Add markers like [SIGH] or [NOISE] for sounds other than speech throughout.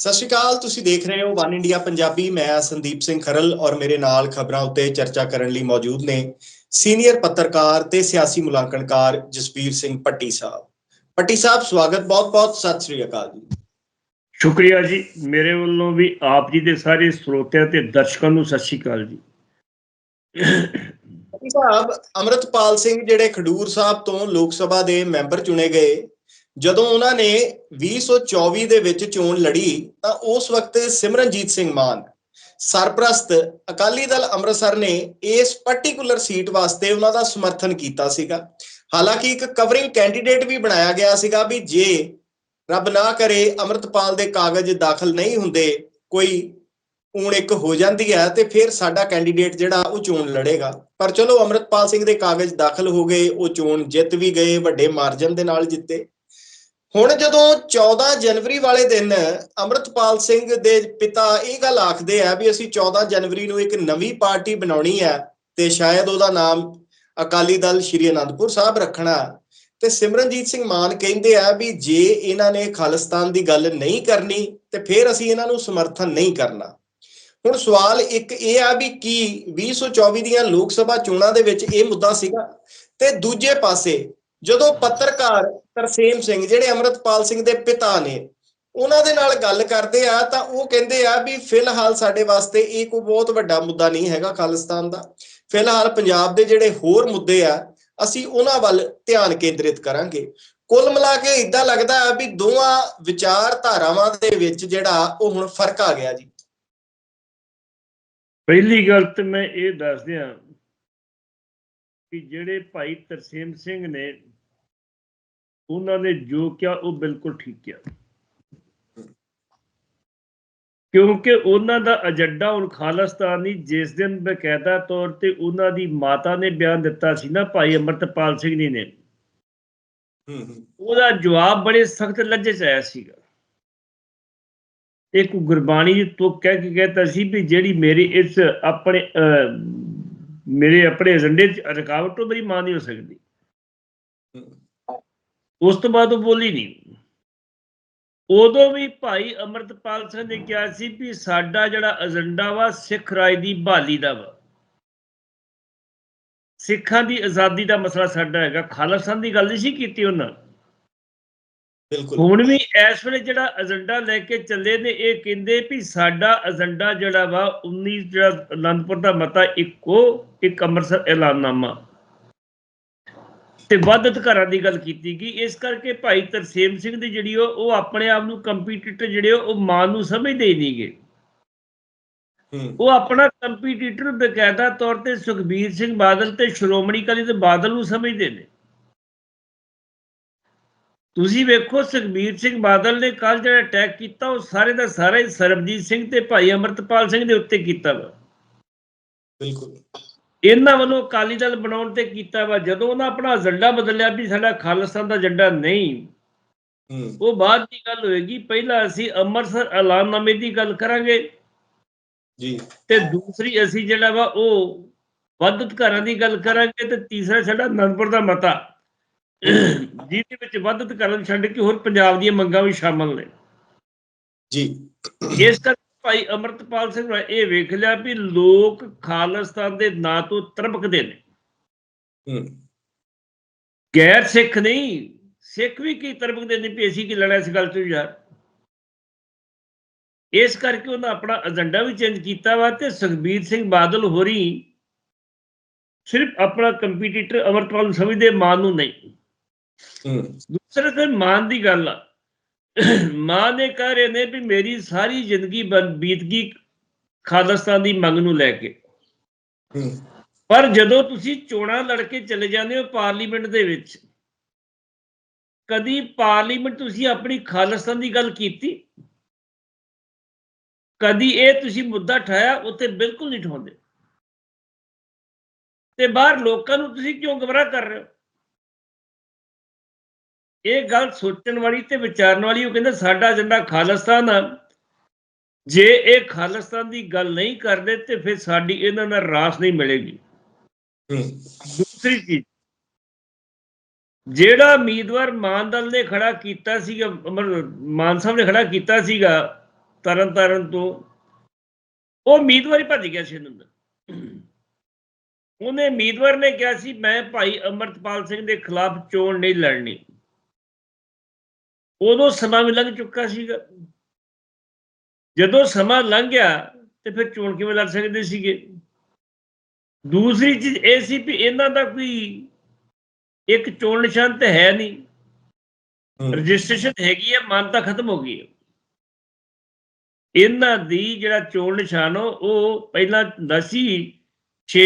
ਸਤਿ ਸ਼੍ਰੀ ਅਕਾਲ ਤੁਸੀਂ ਦੇਖ ਰਹੇ ਹੋ ਵਨ ਇੰਡੀਆ ਪੰਜਾਬੀ। ਮੈਂ ਸੰਦੀਪ ਸਿੰਘ ਖਰਲ ਔਰ ਮੇਰੇ ਨਾਲ ਖਬਰਾਂ ਉੱਤੇ ਚਰਚਾ ਕਰਨ ਲਈ ਮੌਜੂਦ ਨੇ ਸੀਨੀਅਰ ਪੱਤਰਕਾਰ ਤੇ ਸਿਆਸੀ ਮੁਲਾਂਕਣਕਾਰ ਜਸਵੀਰ ਸਿੰਘ ਪੱਟੀ ਸਾਹਿਬ। ਪੱਟੀ ਸਾਹਿਬ ਸਵਾਗਤ ਬਹੁਤ-ਬਹੁਤ ਸਤਿ ਸ਼੍ਰੀ ਅਕਾਲ ਜੀ। ਸ਼ੁਕਰੀਆ ਜੀ। ਮੇਰੇ ਵੱਲੋਂ ਵੀ ਆਪ ਜੀ ਦੇ ਸਾਰੇ ਸਰੋਤਿਆਂ ਤੇ ਦਰਸ਼ਕਾਂ ਨੂੰ ਸਤਿ ਸ਼੍ਰੀ ਅਕਾਲ ਜੀ। ਪੱਟੀ ਸਾਹਿਬ ਅਮਰਤਪਾਲ ਸਿੰਘ ਜਿਹੜੇ ਖਡੂਰ ਸਾਹਿਬ ਤੋਂ ਲੋਕ ਸਭਾ ਦੇ ਮੈਂਬਰ ਚੁਣੇ ਗਏ ਜਦੋਂ ਉਹਨਾਂ ਨੇ 2024 ਦੇ ਵਿੱਚ ਚੋਣ ਲੜੀ, ਤਾਂ ਉਸ ਵਕਤ ਸਿਮਰਨਜੀਤ ਸਿੰਘ ਮਾਨ, ਸਰਪ੍ਰਸਤ ਅਕਾਲੀ ਦਲ ਅੰਮ੍ਰਿਤਸਰ ਨੇ ਇਸ ਪਾਰਟਿਕੂਲਰ ਸੀਟ ਵਾਸਤੇ ਉਹਨਾਂ ਦਾ ਸਮਰਥਨ ਕੀਤਾ ਸੀਗਾ। ਹਾਲਾਂਕਿ ਇੱਕ ਕਵਰਿੰਗ ਕੈਂਡੀਡੇਟ ਵੀ ਬਣਾਇਆ ਗਿਆ ਸੀਗਾ ਵੀ ਜੇ ਰੱਬ ਨਾ ਕਰੇ ਅਮਰਤਪਾਲ ਦੇ ਕਾਗਜ਼ ਦਾਖਲ ਨਹੀਂ ਹੁੰਦੇ, ਕੋਈ ਊਣ ਇੱਕ ਹੋ ਜਾਂਦੀ ਹੈ ਤੇ ਫਿਰ ਸਾਡਾ ਕੈਂਡੀਡੇਟ ਜਿਹੜਾ ਉਹ ਚੋਣ ਲੜੇਗਾ। ਪਰ ਚਲੋ ਅਮਰਤਪਾਲ ਸਿੰਘ ਦੇ ਕਾਗਜ਼ ਦਾਖਲ ਹੋ ਗਏ, ਉਹ ਚੋਣ ਜਿੱਤ ਵੀ ਗਏ, ਵੱਡੇ ਮਾਰਜਨ ਦੇ ਨਾਲ ਜਿੱਤੇ। ਹੁਣ ਜਦੋਂ 14 ਜਨਵਰੀ ਵਾਲੇ ਦਿਨ ਅਮਰਤਪਾਲ ਸਿੰਘ ਦੇ ਪਿਤਾ ਇਹ ਗੱਲ ਆਖਦੇ ਆ ਵੀ ਅਸੀਂ 14 ਜਨਵਰੀ ਨੂੰ ਇੱਕ ਨਵੀਂ ਪਾਰਟੀ ਬਣਾਉਣੀ ਹੈ ਤੇ ਸ਼ਾਇਦ ਉਹਦਾ ਨਾਮ ਅਕਾਲੀ ਦਲ ਸ਼੍ਰੀ ਅਨੰਦਪੁਰ ਸਾਹਿਬ ਰੱਖਣਾ। ਤੇ ਸਿਮਰਨਜੀਤ ਸਿੰਘ ਮਾਨ ਕਹਿੰਦੇ ਆ ਵੀ ਜੇ ਇਹਨਾਂ ਨੇ ਖਾਲਿਸਤਾਨ ਦੀ ਗੱਲ ਨਹੀਂ ਕਰਨੀ, ਤੇ ਫਿਰ ਅਸੀਂ ਇਹਨਾਂ ਨੂੰ ਸਮਰਥਨ ਨਹੀਂ ਕਰਨਾ। ਹੁਣ ਸਵਾਲ ਇੱਕ ਇਹ ਆ ਵੀ ਕੀ 2024 ਦੀਆਂ ਲੋਕ ਸਭਾ ਚੋਣਾਂ ਦੇ ਵਿੱਚ ਇਹ ਮੁੱਦਾ ਸੀਗਾ? ਤੇ ਦੂਜੇ ਪਾਸੇ ਜਦੋਂ ਪੱਤਰਕਾਰ ਤਰਸੇਮ ਸਿੰਘ ਜਿਹੜੇ ਅਮਰਤਪਾਲ ਸਿੰਘ ਦੇ ਪਿਤਾ ਨੇ, ਉਹਨਾਂ ਦੇ ਨਾਲ ਗੱਲ ਕਰਦੇ ਆ ਤਾਂ ਉਹ ਕਹਿੰਦੇ ਆ ਵੀ ਫਿਲਹਾਲ ਸਾਡੇ ਵਾਸਤੇ ਇਹ ਕੋਈ ਬਹੁਤ ਵੱਡਾ ਮੁੱਦਾ ਨਹੀਂ ਹੈਗਾ ਖਾਲਿਸਤਾਨ ਦਾ। ਫਿਲਹਾਲ ਪੰਜਾਬ ਦੇ ਜਿਹੜੇ ਹੋਰ ਮੁੱਦੇ ਆ, ਅਸੀਂ ਉਹਨਾਂ ਵੱਲ ਧਿਆਨ ਕੇਂਦਰਿਤ ਕਰਾਂਗੇ। ਕੁੱਲ ਮਿਲਾ ਕੇ ਇਦਾਂ ਲੱਗਦਾ ਹੈ ਵੀ ਦੋਵਾਂ ਵਿਚਾਰਧਾਰਾਵਾਂ ਦੇ ਵਿੱਚ ਜਿਹੜਾ ਉਹ ਹੁਣ ਫ਼ਰਕ ਆ ਗਿਆ ਜੀ। ਪਹਿਲੀ ਗੱਲ ਤੇ ਮੈਂ ਇਹ ਦੱਸ ਦਿਆਂ ਕਿ ਜਿਹੜੇ ਭਾਈ ਤਰਸੇਮ ਸਿੰਘ ਨੇ ਉਹਨਾਂ ਨੇ ਜੋ ਕਿਹਾ ਉਹ ਬਿਲਕੁਲ ਠੀਕ ਕਿਹਾ। ਕਿਉਂਕਿ ਉਹਨਾਂ ਦਾ ਏਜੰਡਾ ਹੁਣ ਖਾਲਿਸਤਾਨ ਜਿਸ ਦਿਨ ਬਕਾਇਦਾ ਤੌਰ ਤੇ ਉਹਨਾਂ ਦੀ ਮਾਤਾ ਨੇ ਬਿਆਨ ਦਿੱਤਾ ਸੀ ਨਾ ਭਾਈ ਅਮਰਤਪਾਲ ਸਿੰਘ ਜੀ ਨੇ ਉਹਦਾ ਜਵਾਬ ਬੜੇ ਸਖਤ ਲੱਜੇ ਚ ਆਇਆ ਸੀਗਾ। ਇੱਕ ਗੁਰਬਾਣੀ ਦੀ ਤੁਕ ਕਹਿ ਕੇ ਕਹਿੰਦਾ ਸੀ ਵੀ ਜਿਹੜੀ ਮੇਰੀ ਇਸ ਆਪਣੇ ਮੇਰੇ ਆਪਣੇ ਏਜੰਡੇ ਚ ਰੁਕਾਵਟ ਉਹ ਮੇਰੀ ਮਾਂ ਨਹੀਂ ਹੋ ਸਕਦੀ। ਉਸ ਤੋਂ ਬਾਅਦ ਉਹ ਬੋਲੀ ਨਹੀਂ। ਉਦੋਂ ਵੀ ਭਾਈ ਅਮਰਤਪਾਲ ਸਿੰਘ ਨੇ ਕਿਹਾ ਸੀ ਵੀ ਸਾਡਾ ਜਿਹੜਾ ਏਜੰਡਾ ਵਾ ਸਿੱਖ ਰਾਜ ਦੀ ਬਹਾਲੀ ਦਾ ਵਾ। ਸਿੱਖਾਂ ਦੀ ਆਜ਼ਾਦੀ ਦਾ ਮਸਲਾ ਸਾਡਾ ਹੈਗਾ। ਖਾਲਸਾ ਦੀ ਗੱਲ ਨਹੀਂ ਸੀ ਕੀਤੀ ਉਹਨਾਂ। ਬਿਲਕੁਲ। ਹੁਣ ਵੀ ਇਸ ਵੇਲੇ ਜਿਹੜਾ ਏਜੰਡਾ ਲੈ ਕੇ ਚੱਲੇ ਨੇ ਇਹ ਕਹਿੰਦੇ ਵੀ ਸਾਡਾ ਏਜੰਡਾ ਜਿਹੜਾ ਵਾ 19 ਜਿਹੜਾ ਅਨੰਦਪੁਰ ਦਾ ਮਤਾ ਇੱਕੋ ਇੱਕ ਅੰਮ੍ਰਿਤਸਰ ਐਲਾਨਨਾਮਾ। ਤੇ ਵੱਧ ਅਧਿਕਾਰਾਂ ਦੀ ਗੱਲ ਕੀਤੀ ਗਈ। ਇਸ ਕਰਕੇ ਭਾਈ ਤਰਸੇਮ ਸਿੰਘ ਦੀ ਜਿਹੜੀ ਉਹ ਆਪਣੇ ਆਪ ਨੂੰ ਕੰਪੀਟੀਟਰ ਜਿਹੜੇ ਉਹ ਮਾਂ ਨੂੰ ਸਮਝਦੇ ਹੀ ਨਹੀਂਗੇ। ਉਹ ਆਪਣਾ ਕੰਪੀਟੀਟਰ ਬਕਾਇਦਾ ਤੌਰ ਤੇ ਸੁਖਬੀਰ ਸਿੰਘ ਬਾਦਲ ਤੇ ਸ਼੍ਰੋਮਣੀ ਅਕਾਲੀ ਦੇ ਬਾਦਲ ਨੂੰ ਸਮਝਦੇ ਨੇ। ਤੁਸੀਂ ਵੇਖੋ ਸੁਖਬੀਰ ਸਿੰਘ ਬਾਦਲ ਨੇ ਕੱਲ ਜਿਹੜਾ ਅਟੈਕ ਕੀਤਾ ਉਹ ਸਾਰੇ ਦਾ ਸਾਰਾ ਹੀ ਸਰਬਜੀਤ ਸਿੰਘ ਤੇ ਭਾਈ ਅਮਰਤਪਾਲ ਸਿੰਘ ਦੇ ਉੱਤੇ ਕੀਤਾ ਵਾ। ਬਿਲਕੁਲ। ਇਹਨਾਂ ਵੱਲੋਂ ਅਕਾਲੀ ਦਲ ਬਣਾਉਣ ਤੇ ਕੀਤਾ ਵਾ ਜਦੋਂ ਉਹਨਾਂ ਆਪਣਾ ਏਜੰਡਾ ਬਦਲਿਆ ਵੀ ਸਾਡਾ ਖਾਲਿਸਤਾਨ ਦਾ ਏਜੰਡਾ ਨਹੀਂ। ਉਹ ਬਾਅਦ ਦੀ ਗੱਲ ਹੋਏਗੀ ਪਹਿਲਾਂ ਅਸੀਂ ਅੰਮ੍ਰਿਤਸਰ ਐਲਾਨਨਾਮੇ ਦੀ ਗੱਲ ਕਰਾਂਗੇ। ਜੀ। ਤੇ ਦੂਸਰੀ ਅਸੀਂ ਜਿਹੜਾ ਵਾ ਉਹ ਵੱਧ ਅਧਿਕਾਰਾਂ ਦੀ ਗੱਲ ਕਰਾਂਗੇ ਤੇ ਤੀਸਰਾ ਸਾਡਾ ਅਨੰਦਪੁਰ ਦਾ ਮਤਾ। ਜਿਹਦੇ ਵਿੱਚ ਵੱਧ ਅਧਿਕਾਰਾਂ ਛੱਡ ਕੇ ਹੋਰ ਪੰਜਾਬ ਦੀਆਂ ਮੰਗਾਂ ਵੀ ਸ਼ਾਮਲ ਨੇ। ਜੀ। ਇਸ ਕਰਕੇ ਭਾਈ ਅਮਰਤਪਾਲ ਸਿੰਘ ਨੇ ਇਹ ਵੇਖ ਲਿਆ ਵੀ ਲੋਕ ਖਾਲਿਸਤਾਨ ਦੇ ਨਾਂ ਤੋਂ ਤਰਪਕਦੇ ਨੇ। ਹੂੰ। ਗੈਰ ਸਿੱਖ ਨਹੀਂ ਸਿੱਖ ਵੀ ਕੀ ਤਰਪਕਦੇ ਨੇ ਵੀ ਅਸੀਂ ਕੀ ਲੜਿਆ ਇਸ ਗੱਲ ਤੋਂ ਯਾਰ? ਇਸ ਕਰਕੇ ਉਹਨਾਂ ਆਪਣਾ ਏਜੰਡਾ ਵੀ ਚੇਂਜ ਕੀਤਾ ਵਾ ਤੇ ਸੁਖਬੀਰ ਸਿੰਘ ਬਾਦਲ ਹੋਰੀ ਸਿਰਫ ਆਪਣਾ ਕੰਪੀਟੀਟਰ ਅਮਰਪਾਲ ਨੂੰ ਸਮਝਦੇ ਮਾਨ ਨੂੰ ਨਹੀਂ। ਹੂੰ। ਦੂਸਰੇ ਤੇ ਮਾਨ ਦੀ ਗੱਲ ਆ। [COUGHS] ਮਾਂ ਨੇ ਕਹਿ ਰਹੇ ਨੇ ਵੀ ਮੇਰੀ ਸਾਰੀ ਜ਼ਿੰਦਗੀ ਬੀਤ ਗਈ ਖਾਲਿਸਤਾਨ ਦੀ ਮੰਗ ਨੂੰ ਲੈ ਕੇ। ਪਰ ਜਦੋਂ ਤੁਸੀਂ ਚੋਣਾਂ ਲੜ ਕੇ ਚਲੇ ਜਾਂਦੇ ਹੋ ਪਾਰਲੀਮੈਂਟ ਦੇ ਵਿੱਚ ਕਦੀ ਪਾਰਲੀਮੈਂਟ ਤੁਸੀਂ ਆਪਣੀ ਖਾਲਿਸਤਾਨ ਦੀ ਗੱਲ ਕੀਤੀ? ਕਦੀ ਇਹ ਤੁਸੀਂ ਮੁੱਦਾ ਠਾਇਆ ਉੱਤੇ ਬਿਲਕੁਲ ਨਹੀਂ ਠਾਉਂਦੇ? ਤੇ ਬਾਹਰ ਲੋਕਾਂ ਨੂੰ ਤੁਸੀਂ ਕਿਉਂ ਗਮਰਾਹ ਕਰ ਰਹੇ ਹੋ? ਇਹ ਗੱਲ ਸੋਚਣ ਵਾਲੀ ਤੇ ਵਿਚਾਰਨ ਵਾਲੀ ਉਹ ਕਹਿੰਦਾ ਸਾਡਾ ਏਜੰਡਾ ਖਾਲਿਸਤਾਨ ਆ। ਜੇ ਇਹ ਖਾਲਿਸਤਾਨ ਦੀ ਗੱਲ ਨਹੀਂ ਕਰਦੇ ਤੇ ਫਿਰ ਸਾਡੀ ਇਹਨਾਂ ਨਾਲ ਰਾਸ ਨਹੀਂ ਮਿਲੇਗੀ। ਦੂਸਰੀ ਚੀਜ਼ ਜਿਹੜਾ ਉਮੀਦਵਾਰ ਮਾਨਦਲ ਨੇ ਖੜਾ ਕੀਤਾ ਸੀਗਾ ਅਮਰ ਮਾਨ ਸਾਹਿਬ ਨੇ ਖੜਾ ਕੀਤਾ ਸੀਗਾ ਤਰਨ ਤਾਰਨ ਤੋਂ ਉਹ ਉਮੀਦਵਾਰੀ ਭੱਜ ਗਿਆ ਸੀ ਇਹਨਾਂ ਦਾ ਉਹਨੇ ਉਮੀਦਵਾਰ ਨੇ ਕਿਹਾ ਸੀ ਮੈਂ ਭਾਈ ਅਮਰਤਪਾਲ ਸਿੰਘ ਦੇ ਖਿਲਾਫ ਚੋਣ ਨਹੀਂ ਲੜਨੀ। ਉਦੋਂ ਸਮਾਂ ਵੀ ਲੰਘ ਚੁੱਕਾ ਸੀਗਾ। ਜਦੋਂ ਸਮਾਂ ਲੰਘ ਗਿਆ ਤੇ ਫਿਰ ਚੋਣ ਕਿਵੇਂ ਲੜ ਸਕਦੇ ਸੀਗੇ? ਦੂਸਰੀ ਚੀਜ਼ ਇਹ ਸੀ ਵੀ ਇਹਨਾਂ ਦਾ ਕੋਈ ਇੱਕ ਚੋਣ ਨਿਸ਼ਾਨ ਤੇ ਹੈ ਨਹੀਂ। ਰਜਿਸਟ੍ਰੇਸ਼ਨ ਹੈਗੀ ਹੈ ਮਾਨਤਾ ਖਤਮ ਹੋ ਗਈ ਹੈ ਇਹਨਾਂ ਦੀ ਜਿਹੜਾ ਚੋਣ ਨਿਸ਼ਾਨ ਉਹ- ਪਹਿਲਾਂ ਹੁੰਦਾ ਸੀ 6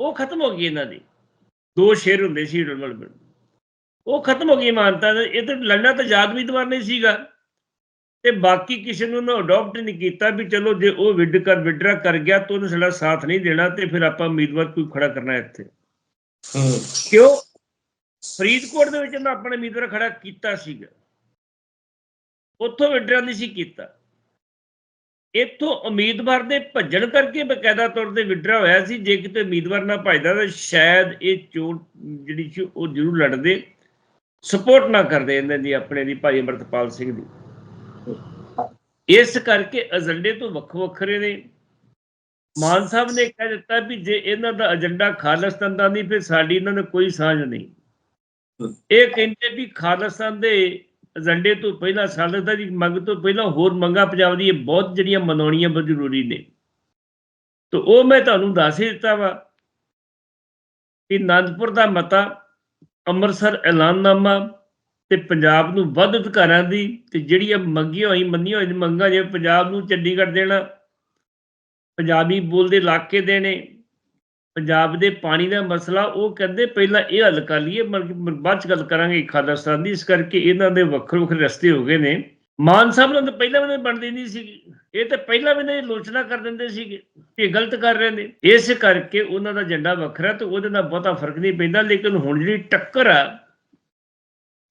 ਉਹ ਖਤਮ ਹੋ ਗਈ ਇਹਨਾਂ ਦੀ। ਦੋ ਸ਼ੇਰ ਹੁੰਦੇ ਸੀ ਰਲਮਲ ਉਹ ਖਤਮ ਹੋ ਗਈ ਮਾਨਤਾ ਇਹ ਤਾਂ ਲੜਨਾ ਤਾਂ ਆਜ਼ਾਦ ਉਮੀਦਵਾਰ ਨਹੀਂ ਸੀਗਾ। ਤੇ ਬਾਕੀ ਕਿਸੇ ਨੂੰ ਨਾ ਅਡਾਪਟ ਨਹੀਂ ਕੀਤਾ ਵੀ ਚਲੋ ਜੇ ਉਹ ਵਿਡ ਕਰ ਵਿਡਰਾ ਕਰ ਗਿਆ ਤਾਂ ਉਹਨੇ ਸਾਡਾ ਸਾਥ ਨਹੀਂ ਦੇਣਾ ਤੇ ਫਿਰ ਆਪਾਂ ਉਮੀਦਵਾਰ ਕੋਈ ਖੜਾ ਕਰਨਾ ਇੱਥੇ। ਕਿਉਂ? ਫਰੀਦਕੋਟ ਦੇ ਵਿੱਚ ਇਹਨਾਂ ਆਪਣੇ ਉਮੀਦਵਾਰ ਖੜਾ ਕੀਤਾ ਸੀਗਾ। ਉੱਥੋਂ ਵਿਡਰਾ ਨਹੀਂ ਸੀ ਕੀਤਾ। ਇੱਥੋਂ ਉਮੀਦਵਾਰ ਦੇ ਭੱਜਣ ਕਰਕੇ ਬਕਾਇਦਾ ਤੌਰ ਤੇ ਵਿਡਰਾ ਹੋਇਆ ਸੀ। ਜੇ ਕਿਤੇ ਉਮੀਦਵਾਰ ਨਾ ਭੱਜਦਾ ਤਾਂ ਸ਼ਾਇਦ ਇਹ ਚੋਣ ਜਿਹੜੀ ਸੀ ਉਹ ਜ਼ਰੂਰ ਲੜਦੇ। ਸਪੋਰਟ ਨਾ ਕਰਦੇ ਇਹਨਾਂ ਦੀ ਆਪਣੇ ਦੀ ਭਾਈ ਅਮਰਤਪਾਲ ਸਿੰਘ ਦੀ। ਇਸ ਕਰਕੇ ਏਜੰਡੇ ਤੋਂ ਵੱਖੋ ਵੱਖਰੇ ਨੇ। ਮਾਨ ਸਾਹਿਬ ਨੇ ਕਹਿ ਦਿੱਤਾ ਵੀ ਜੇ ਇਹਨਾਂ ਦਾ ਏਜੰਡਾ ਖਾਲਿਸਤਾਨ ਦਾ ਨਹੀਂ, ਫਿਰ ਸਾਡੀ ਇਹਨਾਂ ਨਾਲ ਕੋਈ ਸਾਂਝ ਨਹੀਂ। ਇਹ ਕਹਿੰਦੇ ਵੀ ਖਾਲਿਸਤਾਨ ਦੇ ਏਜੰਡੇ ਤੋਂ ਪਹਿਲਾਂ ਖਾਲਿਸਤਾਨ ਦੀ ਮੰਗ ਤੋਂ ਪਹਿਲਾਂ ਹੋਰ ਮੰਗਾਂ ਪੰਜਾਬ ਦੀ ਇਹ ਬਹੁਤ ਜਿਹੜੀਆਂ ਮਨਾਉਣੀਆਂ ਬਹੁਤ ਜ਼ਰੂਰੀ ਨੇ। ਤਾਂ ਉਹ ਮੈਂ ਤੁਹਾਨੂੰ ਦੱਸ ਹੀ ਦਿੱਤਾ ਵਾ ਕਿ ਅਨੰਦਪੁਰ ਦਾ ਮਤਾ ਅੰਮ੍ਰਿਤਸਰ ਐਲਾਨਨਾਮਾ ਤੇ ਪੰਜਾਬ ਨੂੰ ਵੱਧ ਅਧਿਕਾਰਾਂ ਦੀ ਤੇ ਜਿਹੜੀਆਂ ਮੰਗੀਆਂ ਹੋਈ ਮੰਨੀਆਂ ਹੋਈਆਂ ਮੰਗਾਂ ਜੇ ਪੰਜਾਬ ਨੂੰ ਚੰਡੀਗੜ੍ਹ ਦੇਣਾ, ਪੰਜਾਬੀ ਬੋਲਦੇ ਇਲਾਕੇ ਦੇਣੇ, ਪੰਜਾਬ ਦੇ ਪਾਣੀ ਦਾ ਮਸਲਾ, ਉਹ ਕਹਿੰਦੇ ਪਹਿਲਾਂ ਇਹ ਹੱਲ ਕਰ ਲਈਏ, ਮਤਲਬ ਬਾਅਦ ਚ ਗੱਲ ਕਰਾਂਗੇ ਖਾਲਿਸਤਾਨ ਦੀ ਇਸ ਕਰਕੇ ਇਹਨਾਂ ਦੇ ਵੱਖਰੇ ਵੱਖਰੇ ਰਸਤੇ ਹੋ ਗਏ ਨੇ। ਮਾਨ ਸਾਹਿਬ ਨਾਲ ਤਾਂ ਪਹਿਲਾਂ ਵੀ ਬਣਦੀ ਨਹੀਂ ਸੀ ਇਹ ਤਾਂ ਪਹਿਲਾਂ ਵੀ ਨਹੀਂ ਲੋਚਨਾ ਕਰ ਦਿੰਦੇ ਸੀਗੇ ਇਹ ਗਲਤ ਕਰ ਰਹੇ ਨੇ। ਇਸ ਕਰਕੇ ਉਹਨਾਂ ਦਾ ਏਜੰਡਾ ਵੱਖਰਾ ਤੇ ਉਹਦੇ ਨਾਲ ਬਹੁਤਾ ਫ਼ਰਕ ਨਹੀਂ ਪੈਂਦਾ, ਲੇਕਿਨ ਹੁਣ ਜਿਹੜੀ ਟੱਕਰ ਆ,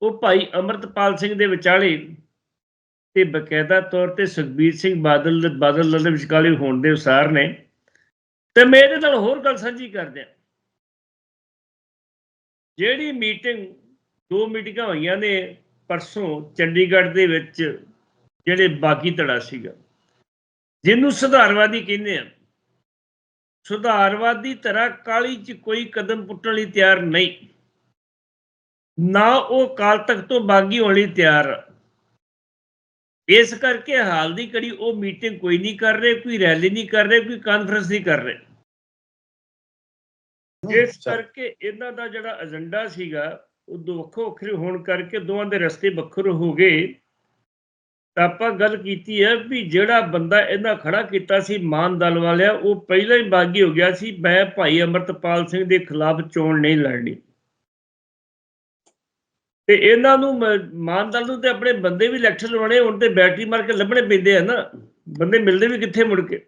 ਉਹ ਭਾਈ ਅਮਰਤਪਾਲ ਸਿੰਘ ਦੇ ਵਿਚਾਲੇ ਤੇ ਬਕਾਇਦਾ ਤੌਰ ਤੇ ਸੁਖਬੀਰ ਸਿੰਘ ਬਾਦਲ ਬਾਦਲ ਦੇ ਵਿਚਾਲੇ ਹੋਣ ਦੇ ਅਨੁਸਾਰ ਨੇ। ਤੇ ਮੈਂ ਇਹਦੇ ਨਾਲ ਹੋਰ ਗੱਲ ਸਾਂਝੀ ਕਰਦੇ ਆ ਜਿਹੜੀ ਮੀਟਿੰਗ, ਦੋ ਮੀਟਿੰਗਾਂ ਹੋਈਆਂ ਨੇ ਪਰਸੋਂ ਚੰਡੀਗੜ੍ਹ ਦੇ ਵਿੱਚ ਜਿਹੜੇ ਬਾਗੀ ਧੜਾ ਸੀਗਾ ਜਿਹਨੂੰ ਸੁਧਾਰਵਾਦੀ ਕਹਿੰਦੇ ਆ। ਸੁਧਾਰਵਾਦੀ ਤਰ੍ਹਾਂ ਕਾਲੀ ਚ ਕੋਈ ਕਦਮ ਪੁੱਟਣ ਲਈ ਤਿਆਰ ਨਹੀਂ। ਨਾ ਉਹ ਕਾਲ ਤੱਕ ਤੋਂ ਬਾਗੀ ਹੋਣ ਲਈ ਤਿਆਰ। ਇਸ ਕਰਕੇ ਹਾਲ ਦੀ ਕੜੀ ਉਹ ਮੀਟਿੰਗ ਕੋਈ ਨਹੀਂ ਕਰ ਰਹੇ ਕੋਈ ਰੈਲੀ ਨਹੀਂ ਕਰ ਰਹੇ ਕੋਈ ਕਾਨਫਰੰਸ ਨਹੀਂ ਕਰ ਰਹੇ। ਇਸ ਕਰਕੇ ਇਹਨਾਂ ਦਾ ਜਿਹੜਾ ਏਜੰਡਾ ਸੀਗਾ ਉਹ ਦੋ ਵੱਖੋ ਵੱਖਰੇ ਹੋਣ ਕਰਕੇ ਦੋਵਾਂ ਦੇ ਰਸਤੇ ਵੱਖਰੇ ਹੋ ਗਏ। ਤਾਂ ਆਪਾਂ ਗੱਲ ਕੀਤੀ ਹੈ ਵੀ ਜਿਹੜਾ ਬੰਦਾ ਇਹਨਾਂ ਖੜਾ ਕੀਤਾ ਸੀ, ਮਾਨ ਦਲ ਵਾਲਿਆ, ਉਹ ਪਹਿਲਾਂ ਹੀ ਬਾਗੀ ਹੋ ਗਿਆ ਸੀ, ਮੈਂ ਭਾਈ ਅਮਰਤਪਾਲ ਸਿੰਘ ਦੇ ਖਿਲਾਫ ਚੋਣ ਨਹੀਂ ਲੜਨੀ। ਤੇ ਇਹਨਾਂ ਨੂੰ ਮਾਨ ਦਲ ਨੂੰ ਤੇ ਆਪਣੇ ਬੰਦੇ ਵੀ ਇਲੈਕਸ਼ਨ ਲਵਾਉਣੇ, ਹੁਣ ਤੇ ਬੈਟਰੀ ਮਾਰ ਕੇ ਲੱਭਣੇ ਪੈਂਦੇ ਆ ਨਾ। ਬੰਦੇ ਮਿਲਦੇ ਵੀ ਕਿੱਥੇ ਮੁੜ ਕੇ?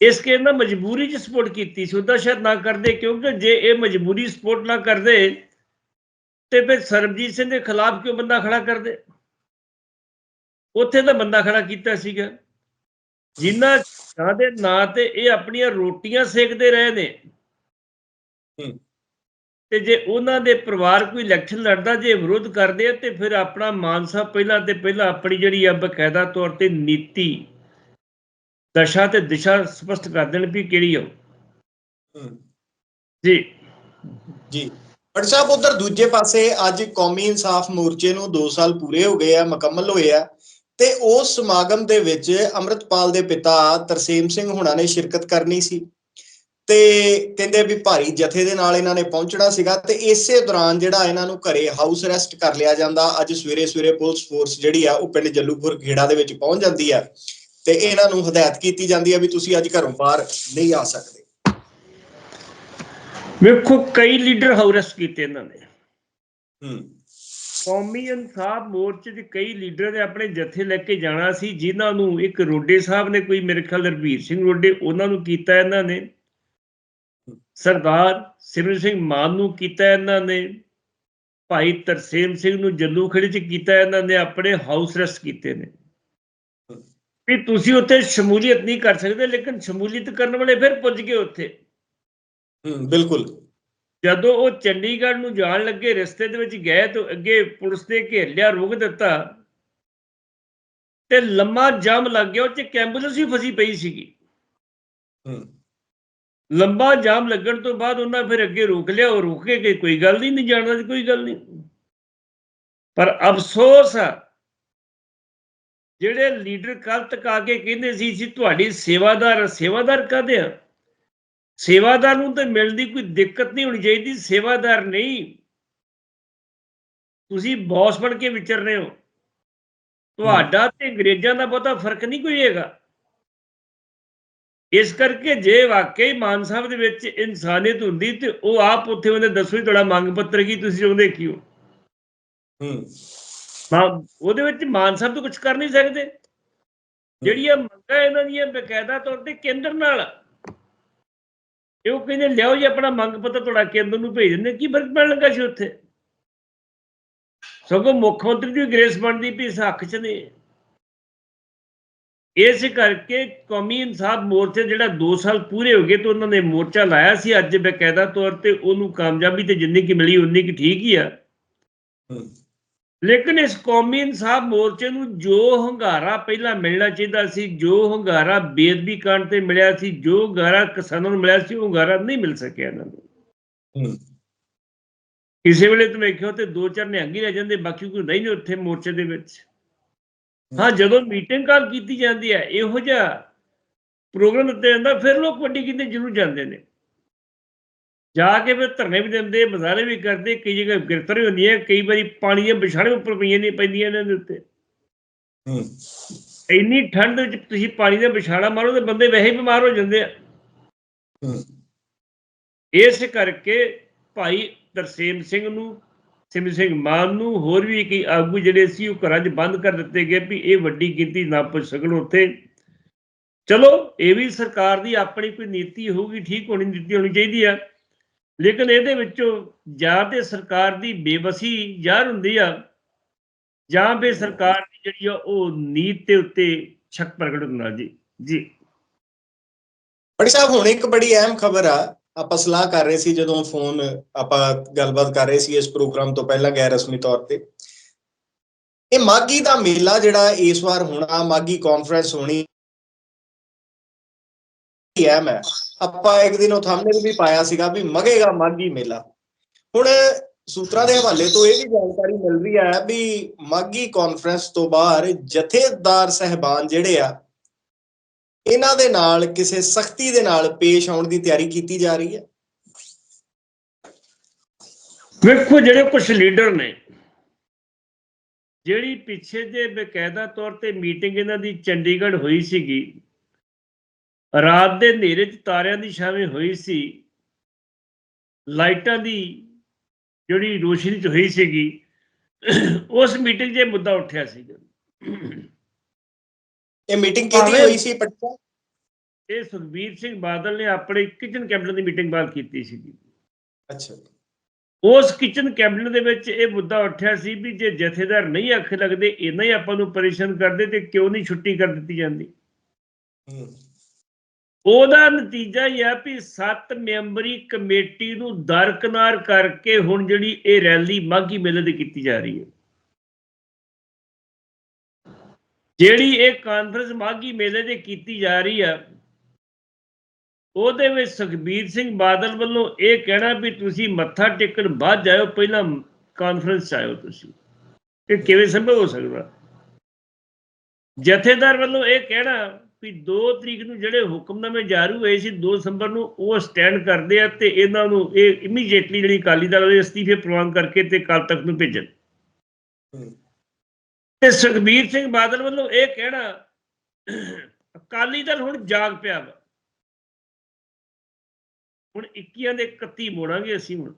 ਇਸ ਕੇ ਇਹਨਾਂ ਮਜਬੂਰੀ 'ਚ ਸਪੋਰਟ ਕੀਤੀ ਸੀ ਉਹਦਾ ਸ਼ਾਇਦ ਨਾ ਕਰਦੇ ਕਿਉਂਕਿ ਜੇ ਇਹ ਮਜਬੂਰੀ ਸਪੋਰਟ ਨਾ ਕਰਦੇ ਤੇ ਫਿਰ ਸਰਬਜੀਤ ਸਿੰਘ ਦੇ ਖਿਲਾਫ ਕਿਉਂ ਬੰਦਾ ਖੜਾ ਕਰਦੇ ਉੱਥੇ ਤਾਂ ਬੰਦਾ ਖੜਾ ਕੀਤਾ ਸੀਗਾ ਜਿਨ੍ਹਾਂ ਨਾਂ ਦੇ ਨਾਂ ਤੇ ਇਹ ਆਪਣੀਆਂ ਰੋਟੀਆਂ ਸੇਕਦੇ ਰਹੇ ਨੇ। ਤੇ ਜੇ ਉਹਨਾਂ ਦੇ ਪਰਿਵਾਰ ਕੋਈ ਇਲੈਕਸ਼ਨ ਲੜਦਾ ਜੇ ਵਿਰੋਧ ਕਰਦੇ ਆ ਤੇ ਫਿਰ ਆਪਣਾ ਮਾਨ ਸਾਹਿਬ ਪਹਿਲਾਂ ਤੇ ਪਹਿਲਾਂ ਆਪਣੀ ਜਿਹੜੀ ਆ ਬਕਾਇਦਾ ਤੌਰ ਤੇ ਨੀਤੀ ਦਸ਼ਾ ਤੇ ਦਿਸ਼ਾ ਸਪਸ਼ਟ ਕਰ ਦੇਣ ਵੀ ਕਿਹੜੀ। ਹੂੰ, ਜੀ। ਜੀ। ਭੱਟ ਸਾਹਿਬ ਉਧਰ ਦੂਜੇ ਪਾਸੇ ਅੱਜ ਕੌਮੀ ਇਨਸਾਫ ਮੋਰਚੇ ਨੂੰ 2 ਸਾਲ ਪੂਰੇ ਹੋ ਗਏ ਆ ਮੁਕੰਮਲ ਹੋਏ ਆ ਤੇ ਉਸ ਸਮਾਗਮ ਦੇ ਵਿੱਚ ਅੰਮ੍ਰਿਤਪਾਲ ਦੇ ਪਿਤਾ ਤਰਸੀਮ ਸਿੰਘ ਹੁਣਾਂ ਨੇ ਸ਼ਿਰਕਤ ਕਰਨੀ ਸੀ ਤੇ ਕਹਿੰਦੇ ਵੀ ਭਾਰੀ ਜਥੇ ਦੇ ਨਾਲ ਇਹਨਾਂ ਨੇ ਪਹੁੰਚਣਾ ਸੀਗਾ ਤੇ ਇਸੇ ਦੌਰਾਨ ਜਿਹੜਾ ਇਹਨਾਂ ਨੂੰ ਘਰੇ ਹਾਊਸ ਅਰੈਸਟ ਕਰ ਲਿਆ ਜਾਂਦਾ ਅੱਜ ਸਵੇਰੇ ਸਵੇਰੇ ਪੁਲਿਸ ਫੋਰਸ ਜਿਹੜੀ ਆ ਉਹ ਪਿੰਡ ਜੱਲੂਪੁਰ ਖੇੜਾ ਦੇ ਵਿੱਚ ਪਹੁੰਚ ਜਾਂਦੀ ਆ। ਤੇ ਇਹਨਾਂ ਨੂੰ ਹਦਾਇਤ ਕੀਤੀ ਜਾਂਦੀ ਆ ਵੀ ਤੁਸੀਂ ਅੱਜ ਘਰੋਂ ਬਾਹਰ ਨਹੀਂ ਆ ਸਕਦੇ। ਵੇਖੋ ਕਈ ਲੀਡਰ ਹਾਊਰਸ ਕੀਤੇ ਇਹਨਾਂ ਨੇ। ਹੂੰ। ਕੌਮੀ ਇਨਸਾਫ ਮੋਰਚੇ ਦੇ ਕਈ ਲੀਡਰਾਂ ਨੇ ਆਪਣੇ ਜਥੇ ਲੈ ਕੇ ਜਾਣਾ ਸੀ ਜਿਨ੍ਹਾਂ ਨੂੰ ਇੱਕ ਰੋਡੇ ਸਾਹਿਬ ਨੇ ਕੋਈ ਮੇਰੇ ਖਿਆਲ ਰਵੀਰ ਸਿੰਘ ਰੋਡੇ ਉਹਨਾਂ ਨੂੰ ਕੀਤਾ ਇਹਨਾਂ ਨੇ। ਸਰਦਾਰ ਸਿਮਰਨ ਸਿੰਘ ਮਾਨ ਨੂੰ ਕੀਤਾ ਇਹਨਾਂ ਨੇ। ਭਾਈ ਤਰਸੇਮ ਸਿੰਘ ਨੂੰ ਜੱਲੂ ਖੜੇ ਚ ਕੀਤਾ ਇਹਨਾਂ ਨੇ ਆਪਣੇ ਹਾਊਸ ਰੈਸਟ ਕੀਤੇ ਨੇ। ਵੀ ਤੁਸੀਂ ਉੱਥੇ ਸ਼ਮੂਲੀਅਤ ਨਹੀਂ ਕਰ ਸਕਦੇ ਲੇਕਿਨ ਸ਼ਮੂਲੀਅਤ ਕਰਨ ਵਾਲੇ ਫਿਰ ਪੁੱਜ ਗਏ ਉੱਥੇ। ਹੂੰ ਬਿਲਕੁਲ। ਜਦੋਂ ਉਹ ਚੰਡੀਗੜ੍ਹ ਨੂੰ ਜਾਣ ਲੱਗੇ ਰਸਤੇ ਦੇ ਵਿੱਚ ਗਏ ਤਾਂ ਅੱਗੇ ਪੁਲਿਸ ਨੇ ਘੇਰ ਲਿਆ ਰੋਕ ਦਿੱਤਾ ਤੇ ਲੰਮਾ ਜਾਮ ਲੱਗ ਗਿਆ ਉਹ ਚ ਇੱਕ ਐਂਬੂਲੈਂਸ ਵੀ ਫਸੀ ਪਈ ਸੀਗੀ। ਹੂੰ। ਲੰਬਾ ਜਾਮ ਲੱਗਣ ਤੋਂ ਬਾਅਦ ਉਹਨਾਂ ਫਿਰ ਅੱਗੇ ਰੋਕ ਲਿਆ ਉਹ ਰੁਕ ਕੇ ਕੋਈ ਗੱਲ ਨਹੀਂ ਨਹੀਂ ਜਾਣਦਾ ਕੋਈ ਗੱਲ ਨਹੀਂ। ਪਰ ਅਫਸੋਸ ਆ ਜਿਹੜੇ ਲੀਡਰ ਕੱਲ ਤੱਕ ਕੇ ਕਹਿੰਦੇ ਸੀ ਸੀ ਤੁਹਾਡੀ ਸੇਵਾਦਾਰ ਸੇਵਾਦਾਰ ਕਾਹਦੇ ਆ? ਸੇਵਾਦਾਰ ਨੂੰ ਤਾਂ ਮਿਲਣ ਦੀ ਕੋਈ ਦਿੱਕਤ ਨਹੀਂ ਹੋਣੀ ਚਾਹੀਦੀ, ਸੇਵਾਦਾਰ ਨਹੀਂ। ਤੁਸੀਂ ਬੌਸ ਬਣ ਕੇ ਵਿਚਰ ਰਹੇ ਹੋ। ਤੁਹਾਡਾ ਤੇ ਅੰਗਰੇਜ਼ਾਂ ਦਾ ਬਹੁਤਾ ਫ਼ਰਕ ਨਹੀਂ ਕੋਈ ਹੈਗਾ। ਇਸ ਕਰਕੇ ਜੇ ਵਾਕਈ ਮਾਨ ਸਾਹਿਬ ਦੇ ਵਿੱਚ ਇਨਸਾਨੀਅਤ ਹੁੰਦੀ ਤੇ ਉਹ ਆਪ ਉੱਥੇ ਉਹਨੇ ਦੱਸੋ ਹੀ ਤੁਹਾਡਾ ਮੰਗ ਪੱਤਰ ਕੀ, ਤੁਸੀਂ ਚਾਹੁੰਦੇ ਕਿਉਂ ਹੂੰ। ਮਾਂ, ਉਹਦੇ ਵਿੱਚ ਮਾਨ ਸਾਹਿਬ ਤਾਂ ਕੁਝ ਕਰ ਨਹੀਂ ਸਕਦੇ। ਜਿਹੜੀਆਂ ਮੰਗਾਂ ਇਹਨਾਂ ਦੀਆਂ ਬਕਾਇਦਾ ਤੌਰ ਤੇ ਕੇਂਦਰ ਨਾਲ। ਇਹ ਉਹ ਕਹਿੰਦੇ, ਲਿਆਓ ਜੀ ਆਪਣਾ ਮੰਗ ਪੱਤਰ, ਤੁਹਾਡਾ ਕੇਂਦਰ ਨੂੰ ਭੇਜ ਦਿੰਦੇ। ਕੀ ਫ਼ਰਕ ਪੈਣ ਲੱਗਾ ਸੀ ਉੱਥੇ? ਸਗੋਂ ਮੁੱਖ ਮੰਤਰੀ ਦੀ ਗ੍ਰੇਸ ਬਣਦੀ ਵੀ ਇਸ ਹੱਕ 'ਚ ਨੇ। ਇਸ ਕਰਕੇ ਕੌਮੀ ਇਨਸਾਫ ਮੋਰਚੇ ਜਿਹੜਾ 2 ਸਾਲ ਪੂਰੇ ਹੋ ਗਏ ਤੇ ਉਹਨਾਂ ਨੇ ਮੋਰਚਾ ਲਾਇਆ ਸੀ, ਅੱਜ ਬਕਾਇਦਾ ਤੌਰ ਤੇ ਉਹਨੂੰ ਕਾਮਯਾਬੀ ਤੇ ਜਿੰਨੀ ਕੀ ਮਿਲੀ, ਉਨੀ ਕੀ ਠੀਕ ਹੀ ਆ। ਲੇਕਿਨ ਇਸ ਕੌਮੀ ਇਨਸਾਫ ਮੋਰਚੇ ਨੂੰ ਜੋ ਹੰਗਾਰਾ ਪਹਿਲਾਂ ਮਿਲਣਾ ਚਾਹੀਦਾ ਸੀ ਜੋ ਹੰਗਾਰਾ ਬੇਦਬੀ ਕਾਂਡ ਤੇ ਮਿਲਿਆ ਸੀ ਜੋ ਹੰਗਾਰਾ ਕਿਸਾਨਾਂ ਨੂੰ ਮਿਲਿਆ ਸੀ ਉਹ ਹੰਗਾਰਾ ਨਹੀਂ ਮਿਲ ਸਕਿਆ ਇਹਨਾਂ ਨੂੰ। ਕਿਸੇ ਵੇਲੇ ਤੁਸੀਂ ਵੇਖਿਓ ਤੇ ਦੋ ਚਾਰ ਨਿਹੰਗ ਰਹਿ ਜਾਂਦੇ ਬਾਕੀ ਕੋਈ ਨਹੀਂ ਉੱਥੇ ਮੋਰਚੇ ਦੇ ਵਿੱਚ। ਹਾਂ ਜਦੋਂ ਮੀਟਿੰਗ ਕਾਲ ਕੀਤੀ ਜਾਂਦੀ ਹੈ ਇਹੋ ਜਿਹਾ ਪ੍ਰੋਗਰਾਮ ਦਿੱਤਾ ਜਾਂਦਾ ਫਿਰ ਲੋਕ ਵੱਡੀ ਗਿਣਤੀ ਜ਼ਰੂਰ ਜਾਂਦੇ ਨੇ। ਜਾ ਕੇ ਫਿਰ ਧਰਨੇ ਵੀ ਦਿੰਦੇ ਮਜ਼ਾਰੇ ਵੀ ਕਰਦੇ ਕਈ ਜਗ੍ਹਾ ਗ੍ਰਿਫਤਾਰੀ ਹੁੰਦੀ ਹੈ ਕਈ ਵਾਰੀ ਪਾਣੀ ਦੀਆਂ ਵਿਛਾੜੇ ਉੱਪਰ ਪਈਆਂ ਨਹੀਂ ਪੈਂਦੀਆਂ ਇਹਨਾਂ ਦੇ ਉੱਤੇ। ਹੂੰ। ਇੰਨੀ ਠੰਡ ਵਿੱਚ ਤੁਸੀਂ ਪਾਣੀ ਦਾ ਵਿਛਾੜਾ ਮਾਰੋ ਤੇ ਬੰਦੇ ਵੈਸੇ ਹੀ ਬਿਮਾਰ ਹੋ ਜਾਂਦੇ ਆ। ਹੂੰ। ਇਸ ਕਰਕੇ ਭਾਈ ਤਰਸੇਮ ਸਿੰਘ ਨੂੰ ਸਿਮ ਸਿੰਘ ਮਾਨ ਨੂੰ ਹੋਰ ਵੀ ਕਈ ਆਗੂ ਜਿਹੜੇ ਸੀ ਉਹ ਘਰਾਂ 'ਚ ਬੰਦ ਕਰ ਦਿੱਤੇ ਗਏ ਵੀ ਇਹ ਵੱਡੀ ਗਿਣਤੀ ਨਾ ਪੁੱਜ ਸਕਣ ਉੱਥੇ। ਚਲੋ ਇਹ ਵੀ ਸਰਕਾਰ ਦੀ ਆਪਣੀ ਕੋਈ ਨੀਤੀ ਹੋਊਗੀ ਠੀਕ ਹੋਣੀ ਨੀਤੀ ਹੋਣੀ ਚਾਹੀਦੀ ਆ। ਲੇਕਿਨ ਇਹਦੇ ਵਿੱਚੋਂ ਜਾਂ ਤੇ ਸਰਕਾਰ ਦੀ ਬੇਬਸੀ ਜ਼ਾਹਰ ਹੁੰਦੀ ਆ, ਜਾਂ ਫਿਰ ਸਰਕਾਰ ਦੀ ਜਿਹੜੀ ਆ ਉਹ ਨੀਤ ਦੇ ਉੱਤੇ ਸ਼ੱਕ ਪ੍ਰਗਟ ਹੁੰਦਾ ਜੀ ਜੀ। ਬੜੀ ਸਾਹਿਬ, ਹੁਣ ਇੱਕ ਬੜੀ ਅਹਿਮ ਖਬਰ ਆ, ਆਪਾਂ ਸਲਾਹ ਕਰ ਰਹੇ ਸੀ ਜਦੋਂ ਫੋਨ ਆਪਾਂ ਗੱਲਬਾਤ ਕਰ ਰਹੇ ਸੀ ਇਸ ਪ੍ਰੋਗਰਾਮ ਤੋਂ ਪਹਿਲਾਂ ਗੈਰ ਰਸਮੀ ਤੌਰ ਤੇ। ਇਹ ਮਾਗੀ ਦਾ ਮੇਲਾ ਜਿਹੜਾ ਇਸ ਵਾਰ ਹੋਣਾ ਮਾਗੀ ਕਾਨਫਰੰਸ ਹੋਣੀ ਹੈ ਮੈਂ। ਆਪਾਂ ਇੱਕ ਦਿਨ ਉਹ ਥੰਬਨੇਲ ਵੀ ਪਾਇਆ ਸੀਗਾ ਵੀ ਮਗੇਗਾ ਮਾਗੀ ਮੇਲਾ। ਹੁਣ ਸੂਤਰਾਂ ਦੇ ਹਵਾਲੇ ਤੋਂ ਇਹ ਵੀ ਜਾਣਕਾਰੀ ਮਿਲ ਰਹੀ ਹੈ ਵੀ ਮਾਗੀ ਕਾਨਫਰੰਸ ਤੋਂ ਬਾਅਦ ਜਥੇਦਾਰ ਸਹਿਬਾਨ ਜਿਹੜੇ ਆ, ਇਹਨਾਂ ਦੇ ਨਾਲ ਕਿਸੇ ਸਖਤੀ ਦੇ ਨਾਲ ਪੇਸ਼ ਆਉਣ ਦੀ ਤਿਆਰੀ ਕੀਤੀ ਜਾ ਰਹੀ ਹੈ। ਵੇਖੋ ਜਿਹੜੇ ਕੁਝ ਲੀਡਰ ਨੇ, ਜਿਹੜੀ ਪਿੱਛੇ ਜੇ ਬਕਾਇਦਾ ਤੌਰ ਤੇ ਮੀਟਿੰਗ ਇਹਨਾਂ ਦੀ ਚੰਡੀਗੜ੍ਹ ਹੋਈ ਸੀਗੀ ਰਾਤ ਦੇ ਹਨੇਰੇ 'ਚ ਤਾਰਿਆਂ ਦੀ ਛਾਵੇਂ ਹੋਈ ਸੀ। ਲਾਈਟਾਂ ਦੀ ਜਿਹੜੀ ਰੋਸ਼ਨੀ 'ਚ ਹੋਈ ਸੀਗੀ ਉਸ ਮੀਟਿੰਗ 'ਚ ਇਹ ਮੁੱਦਾ ਉੱਠਿਆ ਸੀਗਾ। ਇਹ ਮੀਟਿੰਗ ਕਿਹਦੀ ਹੋਈ ਸੀ ਪਟਨਾ ਇਹ ਸੁਖਬੀਰ ਸਿੰਘ ਬਾਦਲ ਨੇ ਆਪਣੇ ਕਿਚਨ ਕੈਬਨਿਟ ਦੀ ਮੀਟਿੰਗ ਬਾਅਦ ਕੀਤੀ ਸੀਗੀ। ਅੱਛਾ। ਉਸ ਕਿਚਨ ਕੈਬਨਿਟ ਦੇ ਵਿੱਚ ਇਹ ਮੁੱਦਾ ਉੱਠਿਆ ਸੀ ਵੀ ਜੇ ਜਥੇਦਾਰ ਨਹੀਂ ਆਖੇ ਲੱਗਦੇ ਇੰਨਾ ਹੀ ਆਪਾਂ ਨੂੰ ਪਰੇਸ਼ਾਨ ਕਰਦੇ ਤੇ ਕਿਉਂ ਨਹੀਂ ਛੁੱਟੀ ਕਰ ਦਿੱਤੀ ਜਾਂਦੀ। ਹੂੰ। ਉਹਦਾ ਨਤੀਜਾ ਇਹ ਆ ਵੀ ਸੱਤ ਮੈਂਬਰੀ ਕਮੇਟੀ ਨੂੰ ਦਰਕਨਾਰ ਕਰਕੇ ਹੁਣ ਜਿਹੜੀ ਇਹ ਰੈਲੀ ਮਾਘੀ ਮੇਲੇ ਦੀ ਕੀਤੀ ਜਾ ਰਹੀ ਹੈ। ਜਿਹੜੀ ਇਹ ਕਾਨਫਰੰਸ ਮਾਘੀ ਮੇਲੇ ਦੇ ਕੀਤੀ ਜਾ ਰਹੀ ਆ, ਉਹਦੇ ਵਿੱਚ ਸੁਖਬੀਰ ਸਿੰਘ ਬਾਦਲ ਵੱਲੋਂ ਇਹ ਕਹਿਣਾ ਵੀ ਤੁਸੀਂ ਮੱਥਾ ਟੇਕਣ ਬਾਅਦ ਜਾਇਓ, ਪਹਿਲਾਂ ਕਾਨਫਰੰਸ 'ਚ ਆਇਓ ਤੁਸੀਂ। ਇਹ ਕਿਵੇਂ ਸੰਭਵ ਹੋ ਸਕਦਾ? ਜਥੇਦਾਰ ਵੱਲੋਂ ਇਹ ਕਹਿਣਾ ਵੀ 2 ਤਰੀਕ ਨੂੰ ਜਿਹੜੇ ਹੁਕਮਨਾਮੇ ਜਾਰੀ ਹੋਏ ਸੀ 2 ਦਸੰਬਰ ਨੂੰ, ਉਹ ਸਟੈਂਡ ਕਰਦੇ ਆ ਤੇ ਇਹਨਾਂ ਨੂੰ ਇਹ ਇਮੀਡੀਏਟਲੀ ਜਿਹੜੀ ਅਕਾਲੀ ਦਲ ਦੇ ਅਸਤੀਫੇ ਪ੍ਰਵਾਨ ਕਰਕੇ ਤੇ ਕੱਲ ਤੱਕ ਨੂੰ ਭੇਜਣ। ਤੇ ਸੁਖਬੀਰ ਸਿੰਘ ਬਾਦਲ ਵੱਲੋਂ ਇਹ ਕਹਿਣਾ, ਅਕਾਲੀ ਦਲ ਹੁਣ ਜਾਗ ਪਿਆ ਵਾ। ਹੁਣ 21 ਦੇ 31 ਮੋੜਾਂਗੇ ਅਸੀਂ ਹੁਣ।